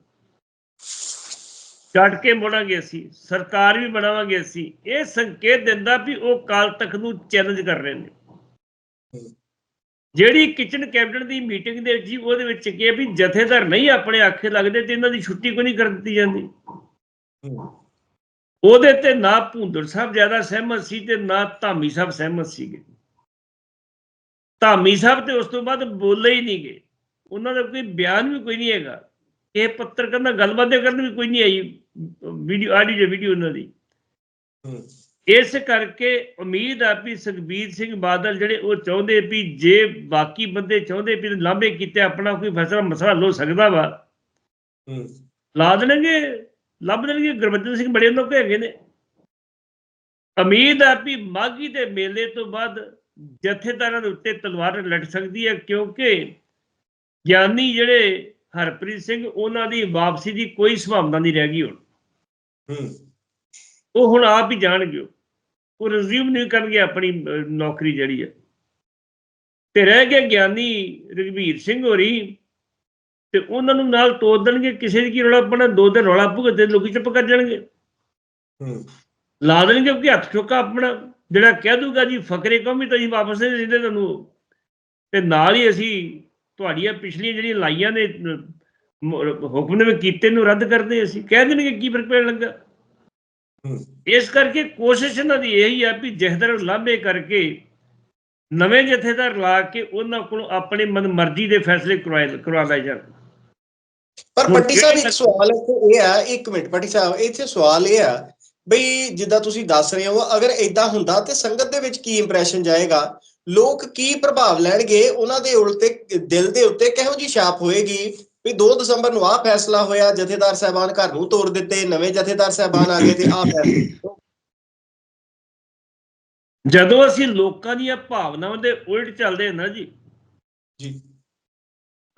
ਡਟ ਕੇ ਮੋੜਾਂਗੇ ਅਸੀਂ, ਸਰਕਾਰ ਵੀ ਬਣਾਵਾਂਗੇ ਅਸੀਂ। ਇਹ ਸੰਕੇਤ ਦਿੰਦਾ ਵੀ ਉਹ ਕਾਲ ਤੱਕ ਨੂੰ ਚੈਲੰਜ ਕਰ ਰਹੇ ਨੇ। ਜਿਹੜੀ ਕਿਚਨ ਕੈਬਨਿਟ ਦੀ ਮੀਟਿੰਗ ਦੇ ਜੀ, ਉਹਦੇ ਵਿੱਚ ਕੀ ਹੈ ਵੀ ਜਥੇਦਾਰ ਨਹੀਂ ਆਪਣੇ ਆਖੇ ਲੱਗਦੇ ਤੇ ਇਹਨਾਂ ਦੀ ਛੁੱਟੀ ਕੋਈ ਨਹੀਂ ਕਰ ਦਿੱਤੀ ਜਾਂਦੀ। ਉਹਦੇ ਤੇ ਨਾ ਭੁੰਦੜ ਸਾਹਿਬ ਜ਼ਿਆਦਾ ਸਹਿਮਤ ਸੀ ਤੇ ਨਾ ਧਾਮੀ ਸਾਹਿਬ ਸਹਿਮਤ ਸੀਗੇ। ਧਾਮੀ ਸਾਹਿਬ ਤੇ ਉਸ ਤੋਂ ਬਾਅਦ ਬੋਲੇ ਹੀ ਨਹੀਂ ਗਏ ਉਹਨਾਂ ਦਾ ਕੋਈ ਬਿਆਨ ਵੀ ਕੋਈ ਨਹੀਂ ਹੈਗਾ। ਇਹ ਪੱਤਰਕਾਰ ਨਾਲ ਗੱਲਬਾਤ ਕਰਨ ਵੀ ਕੋਈ ਨਹੀਂ ਆਈ, ਵੀਡੀਓ, ਆਡੀਓ, ਵੀਡੀਓ ਉਹਨਾਂ ਦੀ। ਇਸ ਕਰਕੇ ਉਮੀਦ ਆ ਵੀ ਸੁਖਬੀਰ ਸਿੰਘ ਬਾਦਲ ਜਿਹੜੇ ਉਹ ਚਾਹੁੰਦੇ ਵੀ ਜੇ ਬਾਕੀ ਬੰਦੇ ਚਾਹੁੰਦੇ ਵੀ ਲਾਂਭੇ ਕੀਤੇ ਆਪਣਾ ਕੋਈ ਫੈਸਲਾ ਮਸਲਾ ਹੋ ਸਕਦਾ ਵਾ। ਲਾ ਦੇਣਗੇ ਲੱਭ ਦੇਣਗੇ ਗੁਰਬਚਨ ਸਿੰਘ ਬੜੇ ਲੋਕ ਹੈਗੇ ਨੇ। ਉਮੀਦ ਆ ਵੀ ਮਾਗੀ ਦੇ ਮੇਲੇ ਤੋਂ ਬਾਅਦ ਜਥੇਦਾਰਾਂ ਦੇ ਉੱਤੇ ਤਲਵਾਰ ਲੜ ਸਕਦੀ ਹੈ ਕਿਉਂਕਿ ਗਿਆਨੀ ਜਿਹੜੇ ਹਰਪ੍ਰੀਤ ਸਿੰਘ ਉਹਨਾਂ ਦੀ ਵਾਪਸੀ ਦੀ ਕੋਈ ਸੰਭਾਵਨਾ ਨਹੀਂ ਰਹਿ ਗਈ ਹੁਣ। ਹੂੰ। ਉਹ ਹੁਣ ਆਪ ਹੀ ਜਾਣਗੇ। ਉਹ ਰਿਜ਼ਿਊਮ ਨਹੀਂ ਕਰਨਗੇ ਆਪਣੀ ਨੌਕਰੀ ਜਿਹੜੀ ਹੈ ਤੇ ਰਹਿ ਗਏ ਗਿਆਨੀ ਰਘਵੀਰ ਸਿੰਘ ਹੋਰੀ ਤੇ ਉਹਨਾਂ ਨੂੰ ਨਾਲ ਤੋੜ ਦੇਣਗੇ ਕਿਸੇ ਦੀ ਕੀ ਰੌਲਾ ਪਣਾ ਦੋ ਦਿਨ ਰੌਲਾ ਪਊਗਾ ਤੇ ਲੋਕੀ ਚੁੱਪ ਕਰ ਜਾਣਗੇ। ਹੂੰ। ਲਾ ਦੇਣਗੇ ਕਿ ਹੱਥ ਚੁੱਕਾ ਆਪਣਾ ਜਿਹੜਾ ਕਹਿ ਦੂਗਾ ਜੀ ਫਕਰੇ ਕੌਮੀ ਤਾਂ ਅਸੀਂ ਵਾਪਸ ਨਹੀਂ ਦਿੰਦੇ ਤੁਹਾਨੂੰ। ਤੇ ਨਾਲ ਹੀ ਅਸੀਂ ਤੁਹਾਡੀਆਂ ਪਿਛਲੀਆਂ ਜਿਹੜੀਆਂ ਲਾਈਆਂ ਨੇ ਹੁਕਮ ਨੇ ਕੀਤੇ ਨੂੰ ਰੱਦ ਕਰਦੇ ਅਸੀਂ। ਕਹਿ ਦੇਣਗੇ ਕੀ ਫ਼ਰਕ ਪੈਣ ਲੱਗਾ। ਇਸ ਕਰਕੇ ਕੋਸ਼ਿਸ਼ ਇਹਨਾਂ ਦੀ ਇਹੀ ਆ ਵੀ ਜਥੇਦਾਰ ਨੂੰ ਲਾਂਭੇ ਕਰਕੇ ਨਵੇਂ ਜਥੇਦਾਰ ਲਾ ਕੇ ਉਹਨਾਂ ਕੋਲੋਂ ਆਪਣੇ ਮਨ ਮਰਜ਼ੀ ਦੇ ਫੈਸਲੇ ਕਰਵਾ ਲਏ ਜਾਣ। ਪਰ ਪੱਟੀ ਸਾਹਿਬ ਇੱਕ ਸਵਾਲ ਇੱਥੇ ਇਹ ਆ ਇੱਕ ਮਿੰਟ ਪੱਟੀ ਸਾਹਿਬ ਇੱਥੇ ਸਵਾਲ ਇਹ ਆ ਬਈ ਜਿੱਦਾਂ ਤੁਸੀਂ ਦੱਸ ਰਹੇ ਹੋ ਅਗਰ ਇਦਾਂ ਹੁੰਦਾ ਤੇ ਸੰਗਤ ਦੇ ਵਿੱਚ ਕੀ ਇੰਪ੍ਰੈਸ਼ਨ ਜਾਏਗਾ? ਲੋਕ ਕੀ ਪ੍ਰਭਾਵ ਲੈਣਗੇ? ਉਹਨਾਂ ਦੇ ਉਲਟੇ ਦਿਲ ਦੇ ਉੱਤੇ ਕਿਹੋ ਜੀ ਛਾਪ ਹੋਏਗੀ? ਵੀ 2 ਦਸੰਬਰ ਨੂੰ ਆਹ ਫੈਸਲਾ ਹੋਇਆ ਜਥੇਦਾਰ ਸਾਹਿਬਾਨ ਘਰ ਨੂੰ ਤੋੜ ਦਿੱਤੇ ਨਵੇਂ ਜਥੇਦਾਰ ਸਾਹਿਬਾਨ ਆ ਗਏ ਤੇ ਆਹ ਫੈਸਲਾ। ਜਦੋਂ ਅਸੀਂ ਲੋਕਾਂ ਦੀਆਂ ਭਾਵਨਾਵਾਂ ਦੇ ਉਲਟ ਚੱਲਦੇ ਹਾਂ ਨਾ ਜੀ ਜੀ।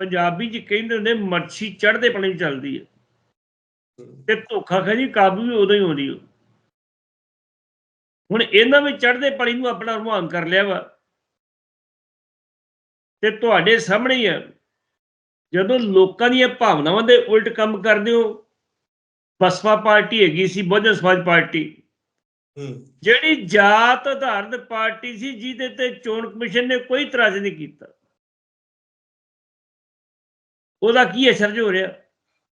ਪੰਜਾਬੀ ਚ ਕਹਿੰਦੇ ਹੁੰਦੇ ਮੱਛੀ ਚੜ੍ਹਦੇ ਪਾਣੀ ਚੱਲਦੀ ਹੈ। ਤੇ ਧੋਖਾ ਖਾਜੀ ਕਾਬੂ ਵੀ ਉਦੋਂ ਹੀ ਹੋਣੀ ਹੋ। ਹੁਣ ਇਹਨਾਂ ਵਿੱਚ ਚੜ੍ਹਦੇ ਪਾਣੀ ਨੂੰ ਆਪਣਾ ਰੁਮਾਨ ਕਰ ਲਿਆ ਵਾ। ਤੇ ਤੁਹਾਡੇ ਸਾਹਮਣੇ ਹੀ ਆ। ਜਦੋਂ ਲੋਕਾਂ ਦੀਆਂ ਭਾਵਨਾਵਾਂ ਦੇ ਉਲਟ ਕੰਮ ਕਰਦੇ ਹੋ ਬਸਪਾ ਪਾਰਟੀ ਹੈਗੀ ਸੀ ਬਹੁਜਨ ਸਮਾਜ ਪਾਰਟੀ। ਹੂੰ। ਜਿਹੜੀ ਜਾਤ ਆਧਾਰਿਤ ਪਾਰਟੀ ਸੀ ਜਿਹਦੇ ਤੇ ਚੋਣ ਕਮਿਸ਼ਨ ਨੇ ਕੋਈ ਇਤਰਾਜ਼ ਨਹੀਂ ਕੀਤਾ। ਉਹਦਾ ਕੀ ਅਸਰ ਜੋ ਹੋ ਰਿਹਾ?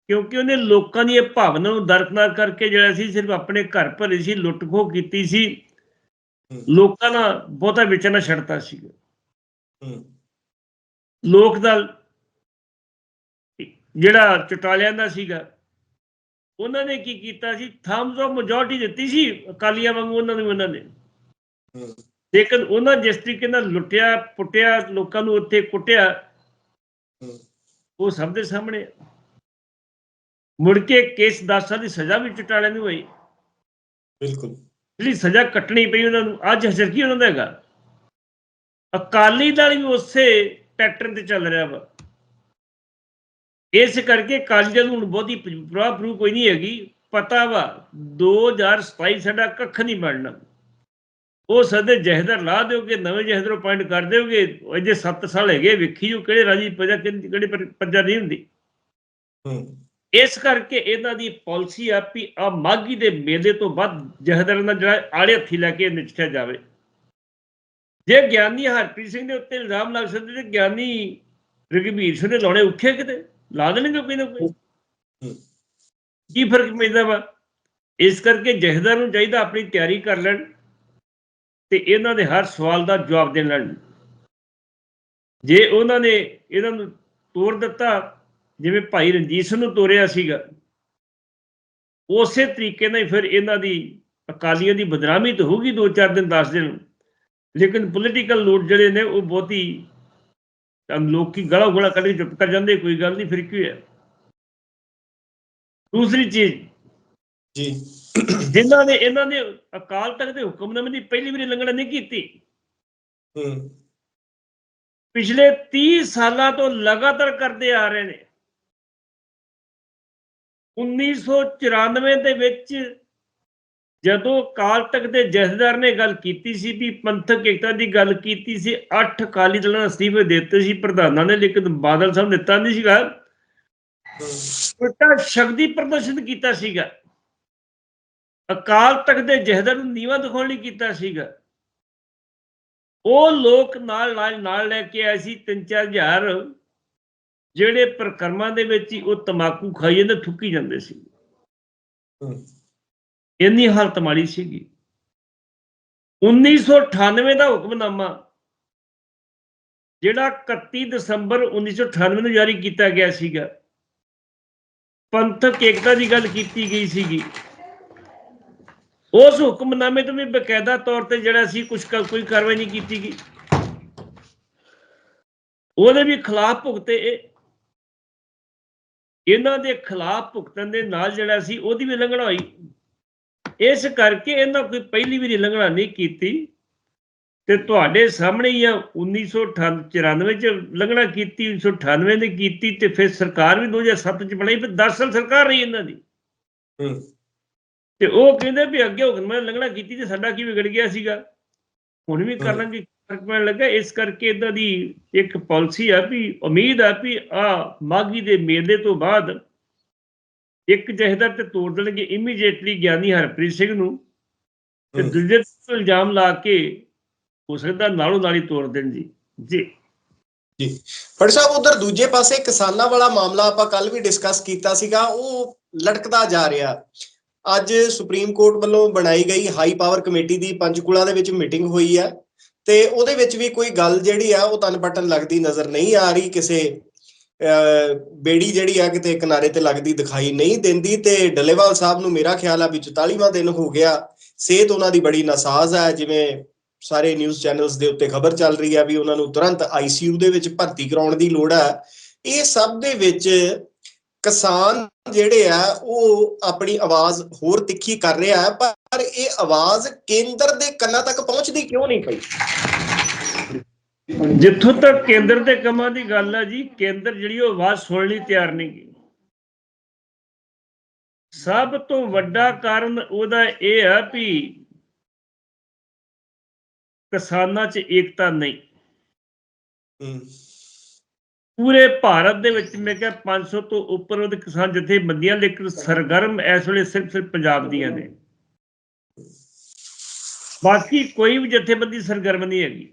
ਕਿਉਂਕਿ ਉਹਨੇ ਲੋਕਾਂ ਦੀਆਂ ਭਾਵਨਾ ਨੂੰ ਦਰਕਨਾਰ ਕਰਕੇ ਜਿਹੜਾ ਸੀ ਸਿਰਫ ਆਪਣੇ ਘਰ ਭਰੇ ਸੀ ਲੁੱਟ ਖੋਹ ਕੀਤੀ ਸੀ। ਲੋਕਾਂ ਨਾਲ ਬਹੁਤਾ ਵਿਚਨਾ ਛੱਡਤਾ ਸੀ। ਹੂੰ। ਲੋਕ ਦਲ ਜਿਹੜਾ ਚਟਾਲਿਆਂ ਦਾ ਸੀਗਾ ਉਹਨਾਂ ਨੇ ਕੀ ਕੀਤਾ ਸੀ? ਥੰਬਸ ਆਫ ਮੈਜੋਰਟੀ ਦਿੱਤੀ ਸੀ ਅਕਾਲੀਆਂ ਵਾਂਗੂ ਉਹਨਾਂ ਨੂੰ ਉਹਨਾਂ ਨੇ। ਲੇਕਿਨ ਉਹਨਾਂ ਜਿਸ ਤਰੀਕੇ ਨਾਲ ਲੁੱਟਿਆ ਪੁੱਟਿਆ ਲੋਕਾਂ ਨੂੰ ਉੱਥੇ ਕੁੱਟਿਆ। ਉਹ ਸਭ ਦੇ ਸਾਹਮਣੇ। ਮੁੜ ਕੇ ਕੇਸ 10 ਸਾਲ ਦੀ ਸਜ਼ਾ ਵੀ ਚਟਾਲੇ ਨੂੰ ਹੋਈ। ਬਿਲਕੁਲ। ਜਿਹੜੀ ਸਜ਼ਾ ਕੱਟਣੀ ਪਈ ਉਹਨਾਂ ਨੂੰ ਅੱਜ ਹਸ਼ਰ ਕੀ ਉਹਨਾਂ ਦਾ ਹੈਗਾ? ਅਕਾਲੀ ਦਲ ਵੀ ਉਸੇ ਪੈਟਰਨ ਤੇ ਚੱਲ ਰਿਹਾ ਵਾ। ਇਸ ਕਰਕੇ ਦਲ ਨੂੰ ਬਹੁਤੀ ਪ੍ਰਭਾਵ ਪ੍ਰੂਫ ਕੋਈ ਨਹੀਂ ਹੈਗੀ। ਪਤਾ ਵਾ 2027 ਸਾਡਾ ਕੱਖ ਨਹੀਂ ਬਣਨਾ। ਉਹ ਸਦੇ ਜਹਦਰ ਲਾ ਦਿਓਗੇ ਨਵੇਂ ਜਹਦਰ ਪੁਆਇੰਟ ਕਰ ਦਿਓਗੇ ਅਜੇ 7 ਸਾਲ ਹੈਗੇ ਵੇਖੀ ਜੋ ਕਿਹੜੇ ਰਾਜੀ ਪ੍ਰਜਾ ਕਿਹੜੀ ਪ੍ਰਜਾ ਨਹੀਂ ਹੁੰਦੀ। ਇਸ ਕਰਕੇ ਇਹਨਾਂ ਦੀ ਪਾਲਿਸੀ ਆ ਵੀ ਆ ਮਾਗੀ ਦੇ ਮੇਲੇ ਤੋਂ ਬਾਅਦ ਜਹਦਰ ਦਾ ਜਿਹੜਾ ਆੜੇ ਹੱਥੀ ਲੈ ਕੇ ਨਿਚਿਆ ਜਾਵੇ। ਜੇ ਗਿਆਨੀ ਹਰਪ੍ਰੀਤ ਸਿੰਘ ਦੇ ਉੱਤੇ ਇਲਜ਼ਾਮ ਲੱਗ ਸਕਦੇ ਤੇ ਗਿਆਨੀ ਰਘਬੀਰ ਸਿੰਘ ਦੇ ਲਾਉਣੇ ਉੱਠੇ ਕਿਤੇ? ਲਾ ਦੇਣਗੇ ਕੋਈ ਨਾ ਕੋਈ? ਕੀ ਫ਼ਰਕ ਪੈਂਦਾ ਵਾ? ਇਸ ਕਰਕੇ ਜਹਦਰ ਨੂੰ ਚਾਹੀਦਾ ਆਪਣੀ ਤਿਆਰੀ ਕਰ ਲੈਣ ਤੇ ਇਹਨਾਂ ਦੇ ਹਰ ਸਵਾਲ ਦਾ ਜਵਾਬ ਦੇਣ ਲੈਣ। ਜੇ ਉਹਨਾਂ ਨੇ ਇਹਨਾਂ ਨੂੰ ਤੋੜ ਦਿੱਤਾ, ਜਿਵੇਂ ਭਾਈ ਰਣਜੀਤ ਸਿੰਘ ਨੂੰ ਤੋਰਿਆ ਸੀਗਾ, ਉਸੇ ਤਰੀਕੇ ਨਾਲ ਹੀ ਫਿਰ ਇਹਨਾਂ ਦੀ ਅਕਾਲੀਆਂ ਦੀ ਬਦਨਾਮੀ ਤਾਂ ਹੋਊਗੀ ਦੋ ਚਾਰ ਦਿਨ 10 ਦਿਨ। ਲੇਕਿਨ ਪੋਲੀਟੀਕਲ ਲੋਟ ਜਿਹੜੇ ਨੇ ਉਹ ਬਹੁਤੀ ਲੋਕੀ ਗਲਾ ਗੋਲਾ ਕੱਢ ਕੇ ਚੁੱਪ ਕਰ ਜਾਂਦੇ ਕੋਈ ਗੱਲ ਨਹੀਂ ਫਿਰ ਕੀ ਹੋਇਆ? ਦੂਸਰੀ ਚੀਜ਼। ਜੀ। ਜਿਨ੍ਹਾਂ ਨੇ ਇਹਨਾਂ ਨੇ ਅਕਾਲ ਤਖਤ ਦੇ ਹੁਕਮਨਾਮੇ ਦੀ ਪਹਿਲੀ ਵਾਰੀ ਉਲੰਘਣਾ ਨਹੀਂ ਕੀਤੀ। ਹੂੰ। ਪਿਛਲੇ 30 ਸਾਲਾਂ ਤੋਂ ਲਗਾਤਾਰ ਕਰਦੇ ਆ ਰਹੇ ਨੇ। 1994 ਦੇ ਵਿੱਚ ਜਦੋਂ ਕਾਲ ਤੱਕ ਦੇ ਜਥੇਦਾਰ ਨੇ ਗੱਲ ਕੀਤੀ ਸੀ ਵੀ ਪੰਥਕ ਏਕਤਾ ਦੀ ਗੱਲ ਕੀਤੀ ਸੀ, ਅੱਠ ਅਕਾਲੀ ਦਲਾਂ ਨੂੰ ਅਸਤੀਫੇ ਦਿੱਤੇ ਸੀ, ਪ੍ਰਧਾਨਾਂ ਨੇ, ਲੇਕਿਨ ਬਾਦਲ ਸਾਹਿਬ ਦਿੱਤਾ ਨਹੀਂ ਸੀਗਾ। ਉਲਟਾ ਸ਼ਕਤੀ ਪ੍ਰਦਰਸ਼ਨ ਕੀਤਾ ਸੀਗਾ। ਅਕਾਲ ਤਖਤ ਦੇ ਜਹਦਰ ਨੂੰ ਨੀਵਾ ਦਿਖਾਉਣ ਲਈ ਕੀਤਾ ਸੀਗਾ। ਉਹ ਲੋਕ ਨਾਲ ਨਾਲ ਨਾਲ ਲੈ ਕੇ ਆਏ ਸੀ 3-4000 ਜਿਹੜੇ ਪ੍ਰਕਰਮਾਂ ਦੇ ਵਿੱਚ ਹੀ ਉਹ ਤਮਾਕੂ ਖਾਈ ਜਾਂਦੇ, ਥੁੱਕੀ ਜਾਂਦੇ ਸੀ। ਇੰਨੀ ਹਾਲਤ ਮਾੜੀ ਸੀਗੀ। 1998 ਦਾ ਹੁਕਮਨਾਮਾ, ਜਿਹੜਾ 31 ਦਸੰਬਰ 1998 ਨੂੰ ਜਾਰੀ ਕੀਤਾ ਗਿਆ ਸੀਗਾ, ਪੰਥਕ ਏਕਤਾ ਦੀ ਗੱਲ ਕੀਤੀ ਗਈ ਸੀਗੀ। ਉਸ ਹੁਕਮਨਾਮੇ ਤੋਂ ਵੀ ਬਕਾਇਦਾ ਤੌਰ ਤੇ ਜਿਹੜਾ ਸੀ ਕੁਝ ਕੋਈ ਕਾਰਵਾਈ ਨਹੀਂ ਕੀਤੀ ਗਈ। ਉਹਦੇ ਵੀ ਖਿਲਾਫ ਭੁਗਤੇ ਇਹਨਾਂ ਦੇ ਖਿਲਾਫ ਭੁਗਤਣ ਦੇ ਨਾਲ ਜਿਹੜਾ ਸੀ, ਉਹਦੀ ਵੀ ਲੰਘਣਾ ਹੋਈ। ਇਸ ਕਰਕੇ ਇਹਨਾਂ ਕੋਈ ਪਹਿਲੀ ਵੀ ਲੰਘਣਾ ਨਹੀਂ ਕੀਤੀ। ਤੇ ਤੁਹਾਡੇ ਸਾਹਮਣੇ ਹੀ ਆ 1994 ਚ ਲੰਘਣਾ ਕੀਤੀ 1998 ਨੇ ਕੀਤੀ ਤੇ ਫਿਰ ਸਰਕਾਰ ਵੀ 2007 ਚ ਬਣਾਈ ਫਿਰ 10 ਸਾਲ ਸਰਕਾਰ ਰਹੀ ਇਹਨਾਂ ਦੀ। ਹੂੰ। ਤੇ ਉਹ ਕਹਿੰਦੇ ਵੀ ਅੱਗੇ ਹੁਕਮ ਲੰਘਣਾ ਕੀਤੀ ਤੇ ਸਾਡਾ ਕੀ ਵਿਗੜ ਗਿਆ ਸੀਗਾ। ਹੁਣ ਵੀ ਕਰ। ਲਾਂਗੇ ਫ਼ਰਕ ਪੈਣ ਲੱਗਾ। ਇਸ ਕਰਕੇ ਇਦਾਂ ਦੀ ਇੱਕ ਪਾਲਿਸੀ ਆ ਵੀ ਉਮੀਦ ਆ ਵੀ ਆ ਮਾਗੀ ਦੇ ਮੇਲੇ ਤੋਂ ਬਾਅਦ ਇੱਕ ਜਹੇਦਾਰ ਤੇ ਤੋੜ ਦੇਣਗੇ ਇਮੀਡੀਏਟਲੀ ਗਿਆਨੀ ਹਰਪ੍ਰੀਤ ਸਿੰਘ ਨੂੰ ਤੇ। ਦੂਜੇ ਤੇ ਇਲਜ਼ਾਮ ਲਾ ਕੇ ਹੋ ਸਕਦਾ ਨਾਲੋਂ ਨਾਲ ਹੀ ਤੋੜ ਦੇਣ ਜੀ। ਜੀ। ਫੜ ਸਾਹਿਬ ਉਧਰ ਦੂਜੇ ਪਾਸੇ ਕਿਸਾਨਾਂ ਵਾਲਾ ਮਾਮਲਾ ਆਪਾਂ ਕੱਲ ਵੀ ਡਿਸਕਸ ਕੀਤਾ ਸੀਗਾ ਉਹ ਲਟਕਦਾ ਜਾ ਰਿਹਾ। ਅੱਜ ਸੁਪਰੀਮ ਕੋਰਟ ਵੱਲੋਂ ਬਣਾਈ ਗਈ ਹਾਈ ਪਾਵਰ ਕਮੇਟੀ ਦੀ ਪੰਚਕੂਲਾ ਦੇ ਵਿੱਚ ਮੀਟਿੰਗ ਹੋਈ ਹੈ ਤੇ ਉਹਦੇ ਵਿੱਚ ਵੀ ਕੋਈ ਗੱਲ ਜਿਹੜੀ ਆ ਉਹ ਤਨ ਪਟਨ ਲੱਗਦੀ ਨਜ਼ਰ ਨਹੀਂ ਆ ਰਹੀ ਕਿਸੇ ਬੇੜੀ ਜਿਹੜੀ ਆ ਕਿਤੇ ਕਿਨਾਰੇ ਤੇ ਲੱਗਦੀ ਦਿਖਾਈ ਨਹੀਂ ਦਿੰਦੀ ਤੇ ਡੱਲੇਵਾਲ ਸਾਹਿਬ ਨੂੰ ਮੇਰਾ ਖਿਆਲ ਆ ਵੀ 44ਵਾਂ ਦਿਨ ਹੋ ਗਿਆ, ਸਿਹਤ ਉਹਨਾਂ ਦੀ ਬੜੀ ਨਾਸਾਜ਼ ਹੈ ਜਿਵੇਂ ਸਾਰੇ ਨਿਊਜ਼ ਚੈਨਲਸ ਦੇ ਉੱਤੇ ਖਬਰ ਚੱਲ ਰਹੀ ਹੈ ਵੀ ਉਹਨਾਂ ਨੂੰ ਤੁਰੰਤ ਆਈਸੀਯੂ ਦੇ ਵਿੱਚ ਭਰਤੀ ਕਰਾਉਣ ਦੀ ਲੋੜ ਹੈ ਇਹ ਸਭ ਦੇ ਵਿੱਚ ਕਿਸਾਨ ਜਿਹੜੇ ਆ, ਉਹ ਆਪਣੀ ਆਵਾਜ਼ ਹੋਰ ਤਿੱਖੀ ਕਰ ਰਿਹਾ ਪਰ ਇਹ ਆਵਾਜ਼ ਕੇਂਦਰ ਦੇ ਕੰਨਾਂ ਤੱਕ ਪਹੁੰਚਦੀ ਕਿਉਂ ਨਹੀਂ ਪਈ? ਜਿੱਥੋਂ ਤੱਕ ਕੇਂਦਰ ਦੇ ਕੰਮਾਂ ਦੀ ਗੱਲ ਹੈ ਜੀ ਕੇਂਦਰ ਜਿਹੜੀ ਉਹ ਆਵਾਜ਼ ਸੁਣਨ ਲਈ ਤਿਆਰ ਨਹੀਂ ਗੀ। ਸਭ ਤੋਂ ਵੱਡਾ ਕਾਰਨ ਉਹਦਾ ਇਹ ਹੈ ਵੀ ਕਿਸਾਨਾਂ 'ਚ ਏਕਤਾ ਨਹੀਂ। ਪੂਰੇ ਭਾਰਤ ਦੇ ਵਿੱਚ ਮੈਂ ਕਿਹਾ 500 ਤੋਂ ਉੱਪਰ ਉਹਦੇ ਕਿਸਾਨ ਜਥੇਬੰਦੀਆਂ ਲੇਕਿਨ ਸਰਗਰਮ ਇਸ ਵੇਲੇ ਸਿਰਫ ਸਿਰਫ ਪੰਜਾਬ ਦੀਆਂ ਨੇ। ਬਾਕੀ ਕੋਈ ਵੀ ਜਥੇਬੰਦੀ ਸਰਗਰਮ ਨਹੀਂ ਹੈਗੀ।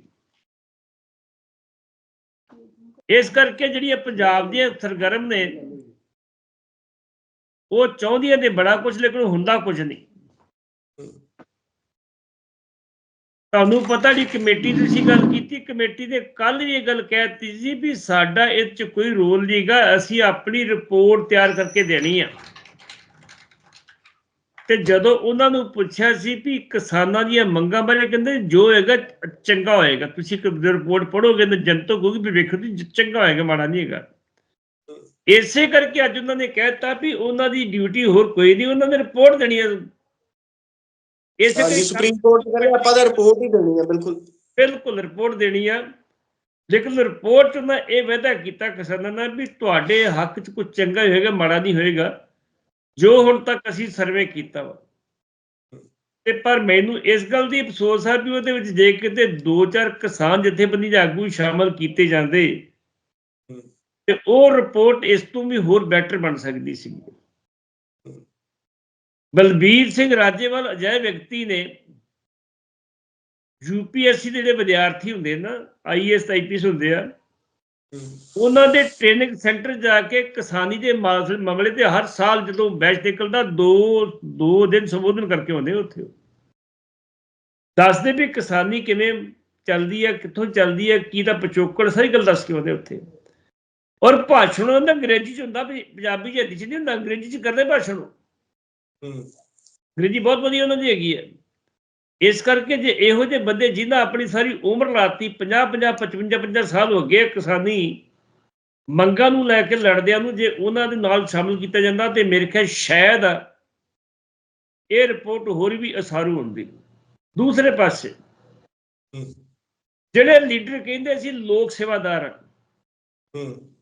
ਇਸ ਕਰਕੇ ਜਿਹੜੀਆਂ ਪੰਜਾਬ ਦੀਆਂ ਸਰਗਰਮ ਨੇ, ਉਹ ਚਾਹੁੰਦੀਆਂ ਨੇ ਬੜਾ ਕੁਝ ਲੇਕਿਨ ਹੁੰਦਾ ਕੁਝ ਨਹੀਂ। ਤੁਹਾਨੂੰ ਪਤਾ ਨਹੀਂ ਕਮੇਟੀ ਦੀ ਤੁਸੀਂ ਗੱਲ ਕੀਤੀ, ਕਮੇਟੀ ਦੇ ਕੱਲ ਵੀ ਇਹ ਗੱਲ ਕਹਿ ਦਿੱਤੀ ਸੀ ਵੀ ਸਾਡਾ ਇਹ ਚ ਕੋਈ ਰੋਲ ਨਹੀਂਗਾ ਅਸੀਂ ਆਪਣੀ ਰਿਪੋਰਟ ਤਿਆਰ ਕਰਕੇ ਦੇਣੀ ਆ। ਤੇ ਜਦੋਂ ਉਹਨਾਂ ਨੂੰ ਪੁੱਛਿਆ ਸੀ ਵੀ ਕਿਸਾਨਾਂ ਦੀਆਂ ਮੰਗਾਂ ਬਾਰੇ ਕਹਿੰਦੇ ਜੋ ਹੋਏਗਾ ਚੰਗਾ ਹੋਏਗਾ। ਤੁਸੀਂ ਰਿਪੋਰਟ ਪੜੋਗੇ ਤਾਂ ਜਨਤਕ ਹੋਊਗੀ ਵੀ ਵੇਖੋ ਜੀ ਚੰਗਾ ਹੋਏਗਾ ਮਾੜਾ ਨਹੀਂ ਹੈਗਾ। ਇਸੇ ਕਰਕੇ ਅੱਜ ਉਹਨਾਂ ਨੇ ਕਹਿਤਾ ਵੀ ਉਹਨਾਂ ਦੀ ਡਿਊਟੀ ਹੋਰ ਕੋਈ ਨਹੀਂ ਉਹਨਾਂ ਨੇ ਰਿਪੋਰਟ ਦੇਣੀ ਹੈ। ਇਸੇ ਕਰਕੇ ਸੁਪਰੀਮ ਕੋਰਟ ਕਰੇ ਆਪਾਂ ਤਾਂ ਰਿਪੋਰਟ ਹੀ ਦੇਣੀ ਹੈ ਬਿਲਕੁਲ। ਬਿਲਕੁਲ ਰਿਪੋਰਟ ਦੇਣੀ ਆ। ਲੇਕਿਨ ਰਿਪੋਰਟ 'ਚ ਇਹ ਵਾਅਦਾ ਕੀਤਾ ਕਿਸਾਨਾਂ ਨਾਲ ਵੀ ਤੁਹਾਡੇ ਹੱਕ 'ਚ ਕੁਝ ਚੰਗਾ ਹੋਏਗਾ ਮਾੜਾ ਨਹੀਂ ਹੋਏਗਾ। ਜੋ ਹੁਣ ਤੱਕ ਅਸੀਂ ਸਰਵੇ ਕੀਤਾ ਵਾ। ਤੇ ਪਰ ਮੈਨੂੰ ਇਸ ਗੱਲ ਦੀ ਅਫਸੋਸ ਹੈ ਵੀ ਉਹਦੇ ਵਿੱਚ ਜੇ ਕਿਤੇ ਦੋ ਚਾਰ ਕਿਸਾਨ ਜਥੇਬੰਦੀ ਦੇ ਆਗੂ ਸ਼ਾਮਲ ਕੀਤੇ ਜਾਂਦੇ, ਤੇ ਉਹ ਰਿਪੋਰਟ ਇਸ ਤੋਂ ਵੀ ਹੋਰ ਬੈਟਰ ਬਣ ਸਕਦੀ ਸੀ। ਬਲਬੀਰ ਸਿੰਘ ਰਾਜੇਵਾਲ ਅਜਿਹੇ ਵਿਅਕਤੀ ਨੇ ਯੂਪੀਐਸਸੀ ਦੇ ਜਿਹੜੇ ਵਿਦਿਆਰਥੀ ਹੁੰਦੇ ਨਾ ਆਈਐਸ ਆਈਪੀਐਸ ਹੁੰਦੇ ਆ ਉਹਨਾਂ ਦੇ ਟ੍ਰੇਨਿੰਗ ਸੈਂਟਰ ਜਾ ਕੇ ਕਿਸਾਨੀ ਦੇ ਮਾਮਲੇ ਤੇ ਹਰ ਸਾਲ ਜਦੋਂ ਬੈਚ ਨਿਕਲਦਾ ਦੋ ਦੋ ਦਿਨ ਸੰਬੋਧਨ ਕਰਕੇ ਆਉਂਦੇ ਉੱਥੇ। ਦੱਸਦੇ ਵੀ ਕਿਸਾਨੀ ਕਿਵੇਂ ਚੱਲਦੀ ਹੈ ਕਿੱਥੋਂ ਚੱਲਦੀ ਹੈ ਕੀ ਦਾ ਪਿਛੋਕੜ ਸਾਰੀ ਗੱਲ ਦੱਸ ਕੇ ਆਉਂਦੇ ਉੱਥੇ। ਔਰ ਭਾਸ਼ਣ ਉਹਨਾਂ ਦਾ ਅੰਗਰੇਜ਼ੀ ਚ ਹੁੰਦਾ ਵੀ ਪੰਜਾਬੀ ਚ ਹਿੰਦੀ ਚ ਨਹੀਂ ਹੁੰਦਾ ਅੰਗਰੇਜ਼ੀ ਚ ਕਰਦੇ ਭਾਸ਼ਣ। ਹੂੰ। ਅੰਗਰੇਜ਼ੀ ਬਹੁਤ ਵਧੀਆ ਉਹਨਾਂ ਦੀ ਹੈਗੀ ਹੈ। ਇਸ ਕਰਕੇ ਜੇ ਇਹੋ ਜਿਹੇ ਬੰਦੇ ਜਿਨ੍ਹਾਂ ਆਪਣੀ ਸਾਰੀ ਉਮਰ ਲਾਤੀ 50 50 55 50 ਸਾਲ ਹੋ ਗਏ ਕਿਸਾਨੀ ਮੰਗਾਂ ਨੂੰ ਲੈ ਕੇ ਲੜਦਿਆਂ ਨੂੰ ਜੇ ਉਹਨਾਂ ਦੇ ਨਾਲ ਸ਼ਾਮਲ ਕੀਤਾ ਜਾਂਦਾ ਤੇ ਮੇਰੇ ਖਿਆਲ ਸ਼ਾਇਦ ਇਹ ਰਿਪੋਰਟ ਹੋਰ ਵੀ ਅਸਾਰੂ ਹੁੰਦੀ। ਦੂਸਰੇ ਪਾਸੇ ਜਿਹੜੇ ਲੀਡਰ ਕਹਿੰਦੇ ਸੀ ਲੋਕ ਸੇਵਾਦਾਰ ਹੂੰ।